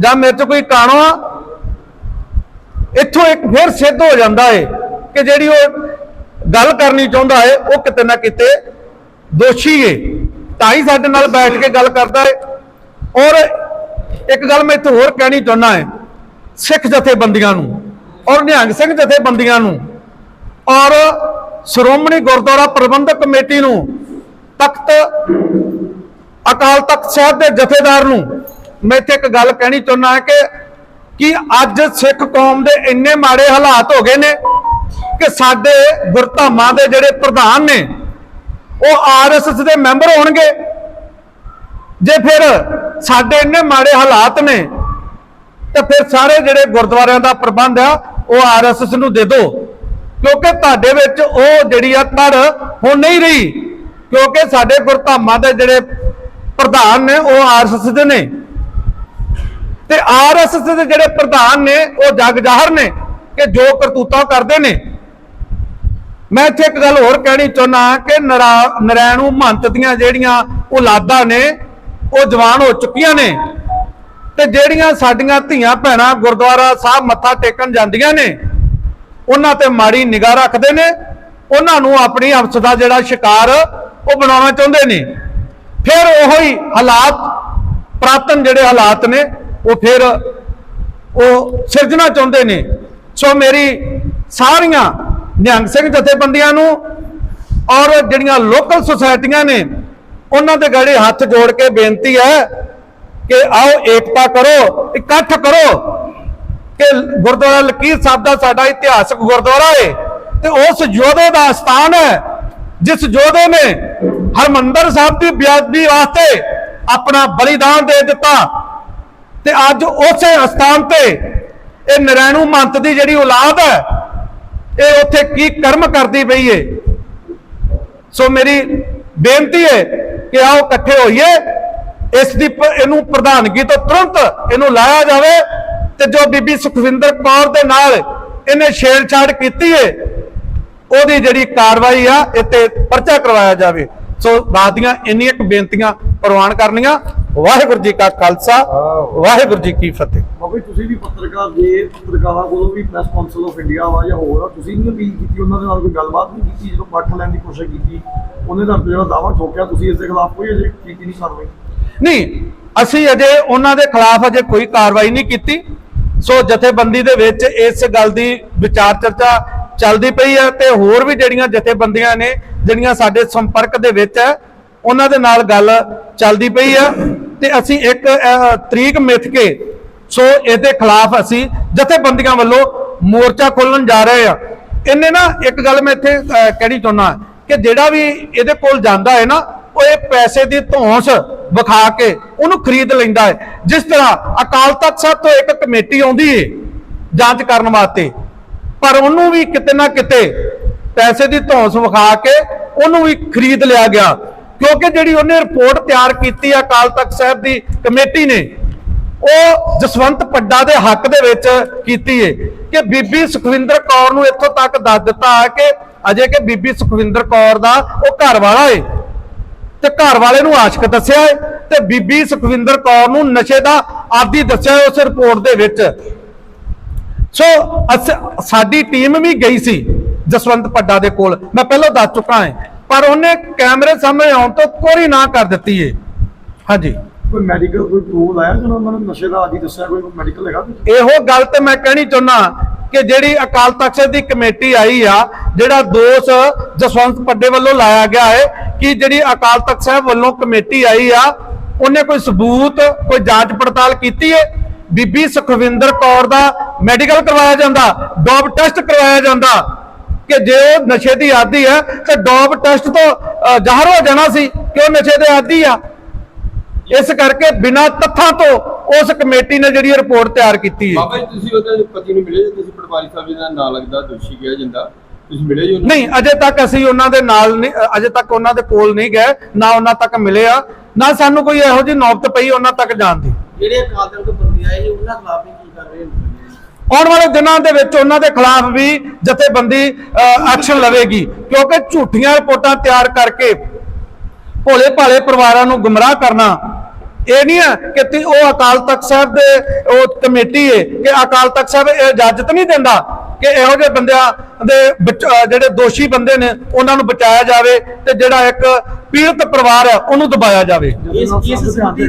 ਜਾਂ ਮੇਰੇ ਚ ਕੋਈ ਕਾਣੋ ਇੱਥੋਂ ਇੱਕ ਫਿਰ ਸਿੱਧ ਹੋ ਜਾਂਦਾ ਏ ਕਿ ਜਿਹੜੀ ਉਹ ਗੱਲ ਕਰਨੀ ਚਾਹੁੰਦਾ ਏ, ਉਹ ਕਿਤੇ ਨਾ ਕਿਤੇ ਦੋਸ਼ੀ ਏ। ਤਾਂ ਹੀ ਸਾਡੇ ਨਾਲ ਬੈਠ ਕੇ ਗੱਲ ਕਰਦਾ ਏ। ਔਰ ਇੱਕ ਗੱਲ ਮੈਂ ਇੱਥੇ ਹੋਰ ਕਹਿਣੀ ਚਾਹੁੰਦਾ ਏ। ਸਿੱਖ ਜਥੇਬੰਦੀਆਂ ਨੂੰ ਔਰ ਨਿਹੰਗ ਸਿੰਘ ਜਥੇਬੰਦੀਆਂ ਨੂੰ ਔਰ ਸ਼੍ਰੋਮਣੀ ਗੁਰਦੁਆਰਾ ਪ੍ਰਬੰਧਕ ਕਮੇਟੀ ਨੂੰ ਤਖਤ ਅਕਾਲ ਤਖਤ ਸਾਹਿਬ ਦੇ ਜਥੇਦਾਰ ਨੂੰ ਮੈਂ ਇੱਥੇ ਇੱਕ ਗੱਲ ਕਹਿਣੀ ਚਾਹੁੰਦਾ ਕਿ ਕਿ ਅੱਜ ਸਿੱਖ ਕੌਮ ਦੇ ਇੰਨੇ ਮਾੜੇ ਹਾਲਾਤ ਹੋ ਗਏ ਨੇ ਕਿ ਸਾਡੇ ਗੁਰਧਾਮਾਂ ਦੇ ਜਿਹੜੇ ਪ੍ਰਧਾਨ ਨੇ, ਉਹ ਆਰਐਸਐਸ ਦੇ ਮੈਂਬਰ ਹੋਣਗੇ। ਜੇ ਫਿਰ ਸਾਡੇ ਇੰਨੇ ਮਾੜੇ ਹਾਲਾਤ ਨੇ ਤੇ ਫਿਰ ਸਾਰੇ ਜਿਹੜੇ ਗੁਰਦੁਆਰਿਆਂ ਦਾ ਪ੍ਰਬੰਧ ਆ, ਉਹ ਆਰਐਸਐਸ ਨੂੰ ਦੇ ਦਿਓ ਕਿਉਂਕਿ ਤੁਹਾਡੇ ਵਿੱਚ ਉਹ ਜਿਹੜੀ ਆ ਧੜ ਹੁਣ ਨਹੀਂ ਰਹੀ। ਕਿਉਂਕਿ ਸਾਡੇ ਗੁਰਧਾਮਾਂ ਦੇ ਜਿਹੜੇ ਪ੍ਰਧਾਨ ਨੇ, ਉਹ ਆਰਐਸਐਸ ਦੇ ਨੇ। ਤੇ ਆਰਐਸਐਸ ਦੇ ਜਿਹੜੇ ਪ੍ਰਧਾਨ ਨੇ, ਉਹ ਜਗ ਜ਼ਾਹਰ ਨੇ ਕਿ ਜੋ ਕਰਤੂਤਾਂ ਕਰਦੇ ਨੇ। ਮੈਂ ਇੱਥੇ ਇੱਕ ਗੱਲ ਹੋਰ ਕਹਿਣੀ ਚਾਹੁੰਦਾ ਕਿ ਨਰਾ- ਨਰੈਣੂ ਮਹੰਤ ਦੀਆਂ ਜਿਹੜੀਆਂ ਔਲਾਦਾਂ ਨੇ, ਉਹ ਜਵਾਨ ਹੋ ਚੁੱਕੀਆਂ ਨੇ। ਤੇ ਜਿਹੜੀਆਂ ਸਾਡੀਆਂ ਧੀਆਂ ਭੈਣਾਂ ਗੁਰਦੁਆਰਾ ਸਾਹਿਬ ਮੱਥਾ ਟੇਕਣ ਜਾਂਦੀਆਂ ਨੇ, ਉਹਨਾਂ ਤੇ ਮਾੜੀ ਨਿਗਾਹ ਰੱਖਦੇ ਨੇ, ਉਹਨਾਂ ਨੂੰ ਆਪਣੀ ਅਫਸ ਦਾ ਜਿਹੜਾ ਸ਼ਿਕਾਰ ਉਹ ਬਣਾਉਣਾ ਚਾਹੁੰਦੇ ਨੇ। ਫਿਰ ਉਹੀ ਹਾਲਾਤ, ਪ੍ਰਾਤਨ ਜਿਹੜੇ ਹਾਲਾਤ ਨੇ, ਉਹ ਫਿਰ ਉਹ ਸਿਰਜਣਾ ਚਾਹੁੰਦੇ ਨੇ। ਸੋ ਮੇਰੀ ਸਾਰੀਆਂ ਨਿਹੰਗ ਸਿੰਘ ਜਥੇਬੰਦੀਆਂ ਨੂੰ ਔਰ ਜਿਹੜੀਆਂ ਲੋਕਲ ਸੁਸਾਇਟੀਆਂ ਨੇ, ਉਹਨਾਂ ਦੇ ਗੜੇ ਹੱਥ ਜੋੜ ਕੇ ਬੇਨਤੀ ਹੈ ਕਿ ਆਓ ਏਕਤਾ ਕਰੋ, ਇਕੱਠ ਕਰੋ ਕਿ ਗੁਰਦੁਆਰਾ ਲਕੀਰ ਸਾਹਿਬ ਦਾ ਸਾਡਾ ਇਤਿਹਾਸਕ ਗੁਰਦੁਆਰਾ ਹੈ ਤੇ ਉਸ ਯੋਧੇ ਦਾ ਸਥਾਨ ਹੈ, ਜਿਸ ਯੋਧੇ ਨੇ ਹਰਮੰਦਰ ਸਾਹਿਬ ਦੀ ਬੇਅਦਬੀ ਵਾਸਤੇ ਆਪਣਾ ਬਲੀਦਾਨ ਦੇ ਦਿੱਤਾ ਤੇ ਅੱਜ ਉਸੇ ਸਥਾਨ ਤੇ ਇਹ ਨਰੈਣੂ ਮੰਤ ਦੀ ਜਿਹੜੀ ਔਲਾਦ ਹੈ, ਇਹ ਉੱਥੇ ਕੀ ਕਰਮ ਕਰਦੀ ਪਈ ਏ। ਸੋ ਮੇਰੀ ਬੇਨਤੀ ਹੈ ਕਿ ਆਓ ਇਕੱਠੇ ਹੋਈਏ ਇਸ ਦੀ ਇਹਨੂੰ ਪ੍ਰਧਾਨਗੀ ਤੋਂ ਤੁਰੰਤ ਇਹਨੂੰ ਲਾਇਆ ਜਾਵੇ ਤੇ ਜੋ ਬੀਬੀ ਸੁਖਵਿੰਦਰ ਕੌਰ ਦੇ ਨਾਲ ਇਹਨੇ ਛੇੜਛਾੜ ਕੀਤੀ ਏ ਉਹਦੀ ਜਿਹੜੀ ਕਾਰਵਾਈ ਆ ਤੇ ਪਰਚਾ ਕਰਵਾਇਆ ਜਾਵੇ। ਸੋ ਰਾਤ ਦੀਆਂ ਇੰਨੀਆਂ ਕੁ ਬੇਨਤੀਆਂ ਪ੍ਰਵਾਨ ਕਰਨੀਆਂ। ਵਾਹਿਗੁਰੂ ਜੀ ਕਾ ਖਾਲਸਾ ਵਾਹਿਗੁਰੂ ਜੀ ਕੀ ਫਤਿਹ। ਬਾਬਾ ਤੁਸੀਂ ਵੀ ਪੱਤਰਕਾਰ ਜੇ ਪੱਤਰਕਾਰਾਂ ਕੋਲੋਂ ਵੀ ਪ੍ਰੈਸ ਕਾਉਂਸਲ ਆਫ ਇੰਡੀਆ ਵਾ ਜਾਂ ਹੋਰ ਆ ਤੁਸੀਂ ਨਹੀਂ ਅਪੀਲ ਕੀਤੀ ਉਹਨਾਂ ਦੇ ਨਾਲ ਕੋਈ ਗੱਲਬਾਤ ਨਹੀਂ ਕੀਤੀ ਜਦੋਂ ਪੱਟ ਲੈਣ ਦੀ ਕੋਸ਼ਿਸ਼ ਕੀਤੀ ਉਹਨੇ ਤਾਂ ਜਿਹੜਾ ਦਾਵਾ ਠੋਕਿਆ ਤੁਸੀਂ ਇਸ ਦੇ ਖਿਲਾਫ ਕੋਈ ਅਜੇ ਕੀਤੀ ਨਹੀਂ ਕਾਰਵਾਈ ਨਹੀਂ, ਅਸੀਂ ਅਜੇ ਉਹਨਾਂ ਦੇ ਖਿਲਾਫ ਅਜੇ ਕੋਈ ਕਾਰਵਾਈ ਨਹੀਂ ਕੀਤੀ। ਸੋ ਜਥੇਬੰਦੀ ਦੇ ਵਿੱਚ ਇਸ ਗੱਲ ਦੀ ਵਿਚਾਰ ਚਰਚਾ ਚੱਲਦੀ ਪਈ ਹੈ ਤੇ ਹੋਰ ਵੀ ਜਿਹੜੀਆਂ ਜਥੇਬੰਦੀਆਂ ਨੇ, ਜਿਹੜੀਆਂ ਸਾਡੇ ਸੰਪਰਕ ਦੇ ਵਿੱਚ ਹੈ, ਉਹਨਾਂ ਦੇ ਨਾਲ ਗੱਲ ਚੱਲਦੀ ਪਈ ਆ ਤੇ ਅਸੀਂ ਇੱਕ ਤਰੀਕ ਮਿੱਥ ਕੇ ਸੋ ਇਹਦੇ ਖਿਲਾਫ ਅਸੀਂ ਜਥੇਬੰਦੀਆਂ ਵੱਲੋਂ ਮੋਰਚਾ ਖੋਲਣ ਜਾ ਰਹੇ ਆ ਇਹਨੇ ਨਾ ਇੱਕ ਗੱਲ ਮੈਂ ਇੱਥੇ ਕਹਿਣੀ ਚਾਹੁੰਦਾ ਕਿ ਜਿਹੜਾ ਵੀ ਇਹਦੇ ਕੋਲ ਜਾਂਦਾ ਹੈ ਨਾ ਉਹ ਇਹ ਪੈਸੇ ਦੀ ਧੌਂਸ ਵਿਖਾ ਕੇ ਉਹਨੂੰ ਖਰੀਦ ਲੈਂਦਾ ਹੈ। ਜਿਸ ਤਰ੍ਹਾਂ ਅਕਾਲ ਤਖਤ ਸਾਹਿਬ ਤੋਂ ਇੱਕ ਕਮੇਟੀ ਆਉਂਦੀ ਹੈ ਜਾਂਚ ਕਰਨ ਵਾਸਤੇ, ਪਰ ਉਹਨੂੰ ਵੀ ਕਿਤੇ ਨਾ ਕਿਤੇ ਪੈਸੇ ਦੀ ਧੌਂਸ ਵਿਖਾ ਕੇ ਉਹਨੂੰ ਵੀ ਖਰੀਦ ਲਿਆ ਗਿਆ। ਕਿਉਂਕਿ ਜਿਹੜੀ ਉਹਨੇ ਰਿਪੋਰਟ ਤਿਆਰ ਕੀਤੀ ਹੈ ਅਕਾਲ ਤਖਤ ਸਾਹਿਬ ਦੀ ਕਮੇਟੀ ਨੇ, ਉਹ ਜਸਵੰਤ ਪੱਡਾ ਦੇ ਹੱਕ ਦੇ ਵਿੱਚ ਕੀਤੀ ਏ ਕਿ ਬੀਬੀ ਸੁਖਵਿੰਦਰ ਕੌਰ ਨੂੰ ਇੱਥੋਂ ਤੱਕ ਦੱਸ ਦਿੱਤਾ ਹੈ ਕਿ ਅਜੇ ਕਿ ਬੀਬੀ ਸੁਖਵਿੰਦਰ ਕੌਰ ਦਾ ਉਹ ਘਰ ਵਾਲਾ ਏ। ਤੇ ਘਰ ਵਾਲੇ ਨੂੰ ਆਸ਼ਕ ਦੱਸਿਆ ਹੈ ਤੇ ਬੀਬੀ ਸੁਖਵਿੰਦਰ ਕੌਰ ਨੂੰ ਨਸ਼ੇ ਦਾ ਆਦੀ ਦੱਸਿਆ ਹੈ ਉਸ ਰਿਪੋਰਟ ਦੇ ਵਿੱਚ। ਸੋ, ਅਸ- ਸਾਡੀ ਟੀਮ ਵੀ ਗਈ ਸੀ ਜਸਵੰਤ ਪੱਡਾ ਦੇ ਕੋਲ। ਮੈਂ ਪਹਿਲਾਂ ਦੱਸ ਚੁੱਕਾ ਹਾਂ, ਪਰ ਉਹਨੇ ਕੈਮਰੇ ਸਾਹਮਣੇ ਆਉਣ ਤੋਂ ਕੋਰੀ ਨਾ ਕਰ ਦਿੱਤੀ ਏ। ਹਾਂਜੀ। ਕੋਈ ਮੈਡੀਕਲ ਕੋਈ ਪ੍ਰੂਫ ਆਇਆ ਜਦੋਂ ਉਹਨਾਂ ਨੇ ਨਸ਼ੇ ਦਾ ਆਦੀ ਦੱਸਿਆ, ਕੋਈ ਮੈਡੀਕਲ ਹੈਗਾ ਇਹੋ ਗੱਲ ਤੇ ਮੈਂ ਕਹਿਣੀ ਚਾਹੁੰਦਾ ਕਿ ਜਿਹੜੀ ਅਕਾਲ ਤਖਤ ਸਾਹਿਬ ਦੀ ਕਮੇਟੀ ਆਈ ਆ, ਜਿਹੜਾ ਦੋਸ਼ ਜਸਵੰਤ ਪੱਡੇ ਵੱਲੋਂ ਲਾਇਆ ਗਿਆ ਹੈ ਕਿ ਜਿਹੜੀ ਅਕਾਲ ਤਖਤ ਸਾਹਿਬ ਵੱਲੋਂ ਕਮੇਟੀ ਆਈ ਆ, ਉਹਨੇ ਕੋਈ ਸਬੂਤ, ਕੋਈ ਜਾਂਚ ਪੜਤਾਲ ਕੀਤੀ ਹੈ ਬੀਬੀ ਸੁਖਵਿੰਦਰ ਕੌਰ ਦਾ ਮੈਡੀਕਲ ਕਰਵਾਇਆ ਜਾਂਦਾ, ਡੋਪ ਟੈਸਟ ਕਰਵਾਇਆ ਜਾਂਦਾ ਕਿ ਜੇ ਉਹ ਨਸ਼ੇ ਦੀ ਆਦੀ ਹੈ, ਤੇ ਡੋਪ ਟੈਸਟ ਤੋਂ ਜ਼ਾਹਰ ਹੋ ਜਾਣਾ ਸੀ ਕਿ ਉਹ ਨਸ਼ੇ ਦੇ ਆਦੀ ਆ। ਇਸ ਕਰਕੇ ਬਿਨਾਂ ਤੱਥਾਂ ਤੋਂ ਉਸ ਕਮੇਟੀ ਨੇ ਜਿਹੜੀ ਰਿਪੋਰਟ ਤਿਆਰ ਕੀਤੀ ਹੈ। ਬਾਬਾ ਜੀ ਤੁਸੀਂ ਉਹਦੇ ਪਤੀ ਨੂੰ ਮਿਲੇ ਜੇ? ਤੁਸੀਂ ਪਟਵਾਰੀ ਸਾਹਿਬ ਜੀ ਦਾ ਨਾਂ ਲੱਗਦਾ ਦੋਸ਼ੀ ਕਿਹਾ ਜਾਂਦਾ। ਤੁਸੀਂ ਮਿਲੇ ਜੀ ਉਹਨੂੰ ਨਹੀਂ ਅਜੇ ਤੱਕ ਅਸੀਂ ਉਹਨਾਂ ਦੇ ਨਾਲ ਨਹੀਂ ਅਜੇ ਤੱਕ ਉਹਨਾਂ ਦੇ ਕੋਲ ਨਹੀਂ ਗਏ ਨਾ ਉਹਨਾਂ ਤੱਕ ਮਿਲੇ ਆ ਨਾ ਸਾਨੂੰ ਕੋਈ ਇਹੋ ਜਿਹੀ ਨੌਬਤ ਪਈ ਉਹਨਾਂ ਤੱਕ ਜਾਣ ਦੀ। ਜਿਹੜੇ ਅਕਾਲ ਤਖਤ ਤੋਂ ਬੰਦੇ ਆਏ ਸੀ ਉਹਨਾਂ ਖਿਲਾਫ ਵੀ ਕੀ ਕਰ ਰਹੇ ਨੇ ਆਉਣ ਵਾਲੇ ਦਿਨਾਂ ਦੇ ਵਿੱਚ ਉਹਨਾਂ ਦੇ ਖਿਲਾਫ ਵੀ ਜਥੇਬੰਦੀ ਐਕਸ਼ਨ ਲਵੇਗੀ ਕਿਉਂਕਿ ਝੂਠੀਆਂ ਰਿਪੋਰਟਾਂ ਤਿਆਰ ਕਰਕੇ ਭੋਲੇ ਭਾਲੇ ਪਰਿਵਾਰਾਂ ਨੂੰ ਗੁੰਮਰਾਹ ਕਰਨਾ। ਇਹ ਨਹੀਂ ਹੈ ਕਿ ਤੀ- ਉਹ ਅਕਾਲ ਤਖਤ ਸਾਹਿਬ ਦੇ ਉਹ ਕਮੇਟੀ ਹੈ ਕਿ ਅਕਾਲ ਤਖਤ ਸਾਹਿਬ ਇਹ ਇਜਾਜ਼ਤ ਨਹੀਂ ਦਿੰਦਾ ਕਿ ਇਹੋ ਜਿਹੇ ਬੰਦਿਆਂ ਦੇ ਜਿਹੜੇ ਦੋਸ਼ੀ ਬੰਦੇ ਨੇ ਉਹਨਾਂ ਨੂੰ ਬਚਾਇਆ ਜਾਵੇ ਤੇ ਜਿਹੜਾ ਇੱਕ ਪੀੜਤ ਪਰਿਵਾਰ ਹੈ ਉਹਨੂੰ ਦਬਾਇਆ ਜਾਵੇ। ਸਾਹਿਬ ਦੇ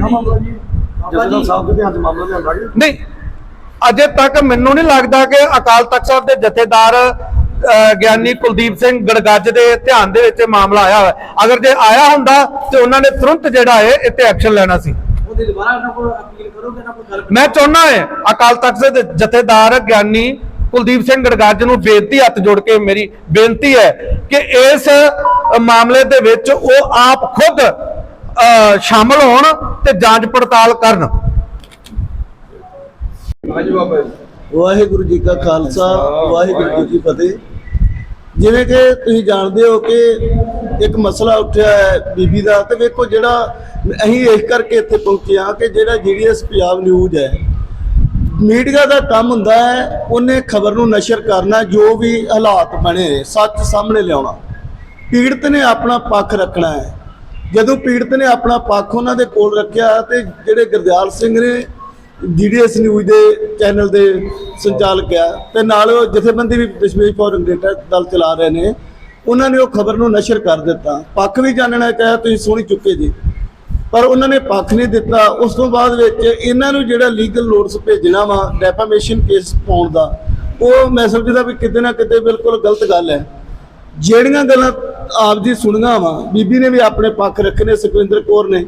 ਮਾਮਲਾ ਲਿਆਂਦਾ ਨਹੀਂ ਅਜੇ ਤੱਕ ਮੈਨੂੰ ਨਹੀਂ ਲੱਗਦਾ ਕਿ ਅਕਾਲ ਤਖਤ ਸਾਹਿਬ ਦੇ ਜਥੇਦਾਰ ਗਿਆਨੀ ਕੁਲਦੀਪ ਸਿੰਘ ਗੜਗੱਜ ਦੇ ਧਿਆਨ ਦੇ ਵਿੱਚ ਮਾਮਲਾ ਆਇਆ ਹੋਇਆ। ਅਗਰ ਜੇ ਆਇਆ ਹੁੰਦਾ ਤੇ ਉਹਨਾਂ ਨੇ ਤੁਰੰਤ ਜਿਹੜਾ ਹੈ ਇੱਥੇ ਐਕਸ਼ਨ ਲੈਣਾ ਸੀ। ਉਹਦੇ ਦੁਬਾਰਾ ਉਹਨਾਂ ਕੋਲ ਅਪੀਲ ਕਰੋਗੇ ਨਾ ਕੋਈ ਗੱਲ ਮੈਂ ਚਾਹੁੰਦਾ ਹਾਂ ਅਕਾਲ ਤਖਤ ਦੇ ਜਥੇਦਾਰ ਗਿਆਨੀ ਕੁਲਦੀਪ ਸਿੰਘ ਗੜਗੱਜ ਨੂੰ ਬੇਨਤੀ ਹੱਥ ਜੋੜ ਕੇ ਮੇਰੀ ਬੇਨਤੀ ਹੈ ਕਿ ਇਸ ਮਾਮਲੇ ਦੇ ਵਿੱਚ ਉਹ ਆਪ ਖੁਦ ਸ਼ਾਮਲ ਹੋਣ ਤੇ ਜਾਂਚ ਪੜਤਾਲ ਕਰਨ। ਵਾਹਿਗੁਰੂ ਜੀ ਕਾ ਖਾਲਸਾ ਵਾਹਿਗੁਰੂ ਜੀ ਕੀ ਫਤਿਹ। ਜਿਵੇਂ ਕਿ ਤੁਸੀਂ ਜਾਣਦੇ ਹੋ ਕਿ ਇੱਕ ਮਸਲਾ ਉੱਠਿਆ ਹੈ ਬੀਬੀ ਦਾ, ਤੇ ਵੇਖੋ ਜਿਹੜਾ ਅਸੀਂ ਇਸ ਕਰਕੇ ਇੱਥੇ ਪਹੁੰਚੇ ਹਾਂ ਕਿ ਜਿਹੜਾ ਜੀਡੀਐਸ ਪੰਜਾਬ ਨਿਊਜ਼ ਹੈ, ਮੀਡੀਆ ਦਾ ਕੰਮ ਹੁੰਦਾ ਹੈ ਉਹਨੇ ਖਬਰ ਨੂੰ ਨਸ਼ਰ ਕਰਨਾ, ਜੋ ਵੀ ਹਾਲਾਤ ਬਣੇ ਨੇ, ਸੱਚ ਸਾਹਮਣੇ ਲਿਆਉਣਾ। ਪੀੜਤ ਨੇ ਆਪਣਾ ਪੱਖ ਰੱਖਣਾ ਹੈ। ਜਦੋਂ ਪੀੜਤ ਨੇ ਆਪਣਾ ਪੱਖ ਉਹਨਾਂ ਦੇ ਕੋਲ ਰੱਖਿਆ ਤੇ ਜਿਹੜੇ ਗੁਰਦਿਆਲ ਸਿੰਘ ਨੇ ਜੀਡੀਐਸ ਨਿਊਜ਼ ਦੇ ਚੈਨਲ ਦੇ ਸੰਚਾਲਕ ਆ ਤੇ ਨਾਲ ਉਹ ਜਥੇਬੰਦੀ ਵੀ ਦਸ਼ਮੇਸ਼ ਫੋਰ ਗ੍ਰੇਟਰ ਦਲ ਚਲਾ ਰਹੇ ਨੇ। ਉਹਨਾਂ ਨੇ ਉਹ ਖਬਰ ਨੂੰ ਨਸ਼ਰ ਕਰ ਦਿੱਤਾ। ਪੱਖ ਵੀ ਜਾਣਨਾ ਚਾਹਿਆ ਤੁਸੀਂ ਸੁਣੀ ਚੁੱਕੇ ਜੀ। ਪਰ ਉਹਨਾਂ ਨੇ ਪੱਖ ਨਹੀਂ ਦਿੱਤਾ। ਉਸ ਤੋਂ ਬਾਅਦ ਵਿੱਚ ਇਹਨਾਂ ਨੂੰ ਜਿਹੜਾ ਲੀਗਲ ਨੋਟਿਸ ਭੇਜਣਾ ਵਾ ਡੈਫਾਮੇਸ਼ਨ ਕੇਸ ਪਾਉਣ ਦਾ, ਉਹ ਮੈਂ ਸਮਝਦਾ ਵੀ ਕਿਤੇ ਨਾ ਕਿਤੇ ਬਿਲਕੁਲ ਗਲਤ ਗੱਲ ਹੈ। ਜਿਹੜੀਆਂ ਗੱਲਾਂ ਆਪ ਜੀ ਸੁਣੀਆਂ ਵਾ, ਬੀਬੀ ਨੇ ਵੀ ਆਪਣੇ ਪੱਖ ਰੱਖੇ ਨੇ, ਸੁਖਵਿੰਦਰ ਕੌਰ ਨੇ।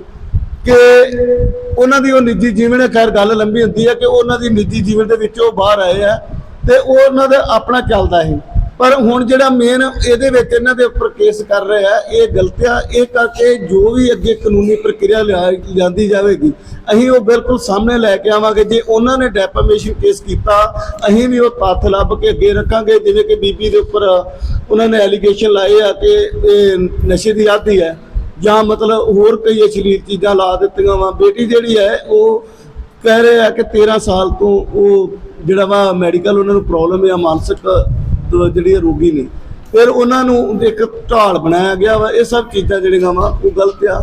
ਕਿ ਉਹਨਾਂ ਦੀ ਉਹ ਨਿੱਜੀ ਜੀਵਨ ਹੈ, ਖੈਰ ਗੱਲ ਲੰਬੀ ਹੁੰਦੀ ਹੈ ਕਿ ਉਹਨਾਂ ਦੀ ਨਿੱਜੀ ਜੀਵਨ ਦੇ ਵਿੱਚ ਉਹ ਬਾਹਰ ਆਏ ਆ ਤੇ ਉਹ ਉਹਨਾਂ ਦਾ ਆਪਣਾ ਚੱਲਦਾ ਹੈ ਪਰ ਹੁਣ ਜਿਹੜਾ ਮੇਨ ਇਹਦੇ ਵਿੱਚ ਇਹਨਾਂ ਦੇ ਉੱਪਰ ਕੇਸ ਕਰ ਰਹੇ ਆ ਇਹ ਗਲਤ ਆ ਇਹ ਕਰਕੇ ਜੋ ਵੀ ਅੱਗੇ ਕਾਨੂੰਨੀ ਪ੍ਰਕਿਰਿਆ ਲਿਆ ਜਾਂਦੀ ਜਾਵੇਗੀ, ਅਸੀਂ ਉਹ ਬਿਲਕੁਲ ਸਾਹਮਣੇ ਲੈ ਕੇ ਆਵਾਂਗੇ। ਜੇ ਉਹਨਾਂ ਨੇ ਡੈਫਾਮੇਸ਼ਨ ਕੇਸ ਕੀਤਾ, ਅਸੀਂ ਵੀ ਉਹ ਤੱਥ ਲੱਭ ਕੇ ਅੱਗੇ ਰੱਖਾਂਗੇ। ਜਿਵੇਂ ਕਿ ਬੀਬੀ ਦੇ ਉੱਪਰ ਉਹਨਾਂ ਨੇ ਐਲੀਗੇਸ਼ਨ ਲਾਏ ਆ ਕਿ ਇਹ ਨਸ਼ੇ ਦੀ ਆਦੀ ਹੈ। ਜਾਂ ਮਤਲਬ ਹੋਰ ਕਈ ਅਸ਼ਲੀਲ ਚੀਜ਼ਾਂ ਲਾ ਦਿੱਤੀਆਂ ਵਾ। ਬੇਟੀ ਜਿਹੜੀ ਹੈ ਉਹ ਕਹਿ ਰਹੇ ਆ ਕਿ 13 ਸਾਲ ਤੋਂ ਉਹ ਜਿਹੜਾ ਵਾ ਮੈਡੀਕਲ ਉਹਨਾਂ ਨੂੰ ਪ੍ਰੋਬਲਮ ਆ ਮਾਨਸਿਕ ਜਿਹੜੀ ਰੋਗੀ ਨੇ। ਫਿਰ ਉਹਨਾਂ ਨੂੰ ਇੱਕ ਢਾਲ ਬਣਾਇਆ ਗਿਆ ਵਾ। ਇਹ ਸਭ ਚੀਜ਼ਾਂ ਜਿਹੜੀਆਂ ਵਾ ਉਹ ਗਲਤ ਆ।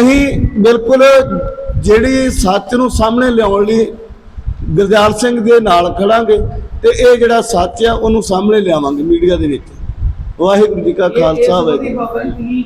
ਅਸੀਂ ਬਿਲਕੁਲ ਜਿਹੜੀ ਸੱਚ ਨੂੰ ਸਾਹਮਣੇ ਲਿਆਉਣ ਲਈ ਗੁਰਦਿਆਲ ਸਿੰਘ ਦੇ ਨਾਲ ਖੜਾਂਗੇ ਤੇ ਇਹ ਜਿਹੜਾ ਸੱਚ ਆ ਉਹਨੂੰ ਸਾਹਮਣੇ ਲਿਆਵਾਂਗੇ ਮੀਡੀਆ ਦੇ ਵਿੱਚ। ਵਾਹਿਗੁਰੂ ਜੀ ਕਾ ਖਾਲਸਾ ਵਾਹਿਗੁਰੂ ਜੀ ਕੀ ਫਤਿਹ। ਬਾਬਾ ਜੀ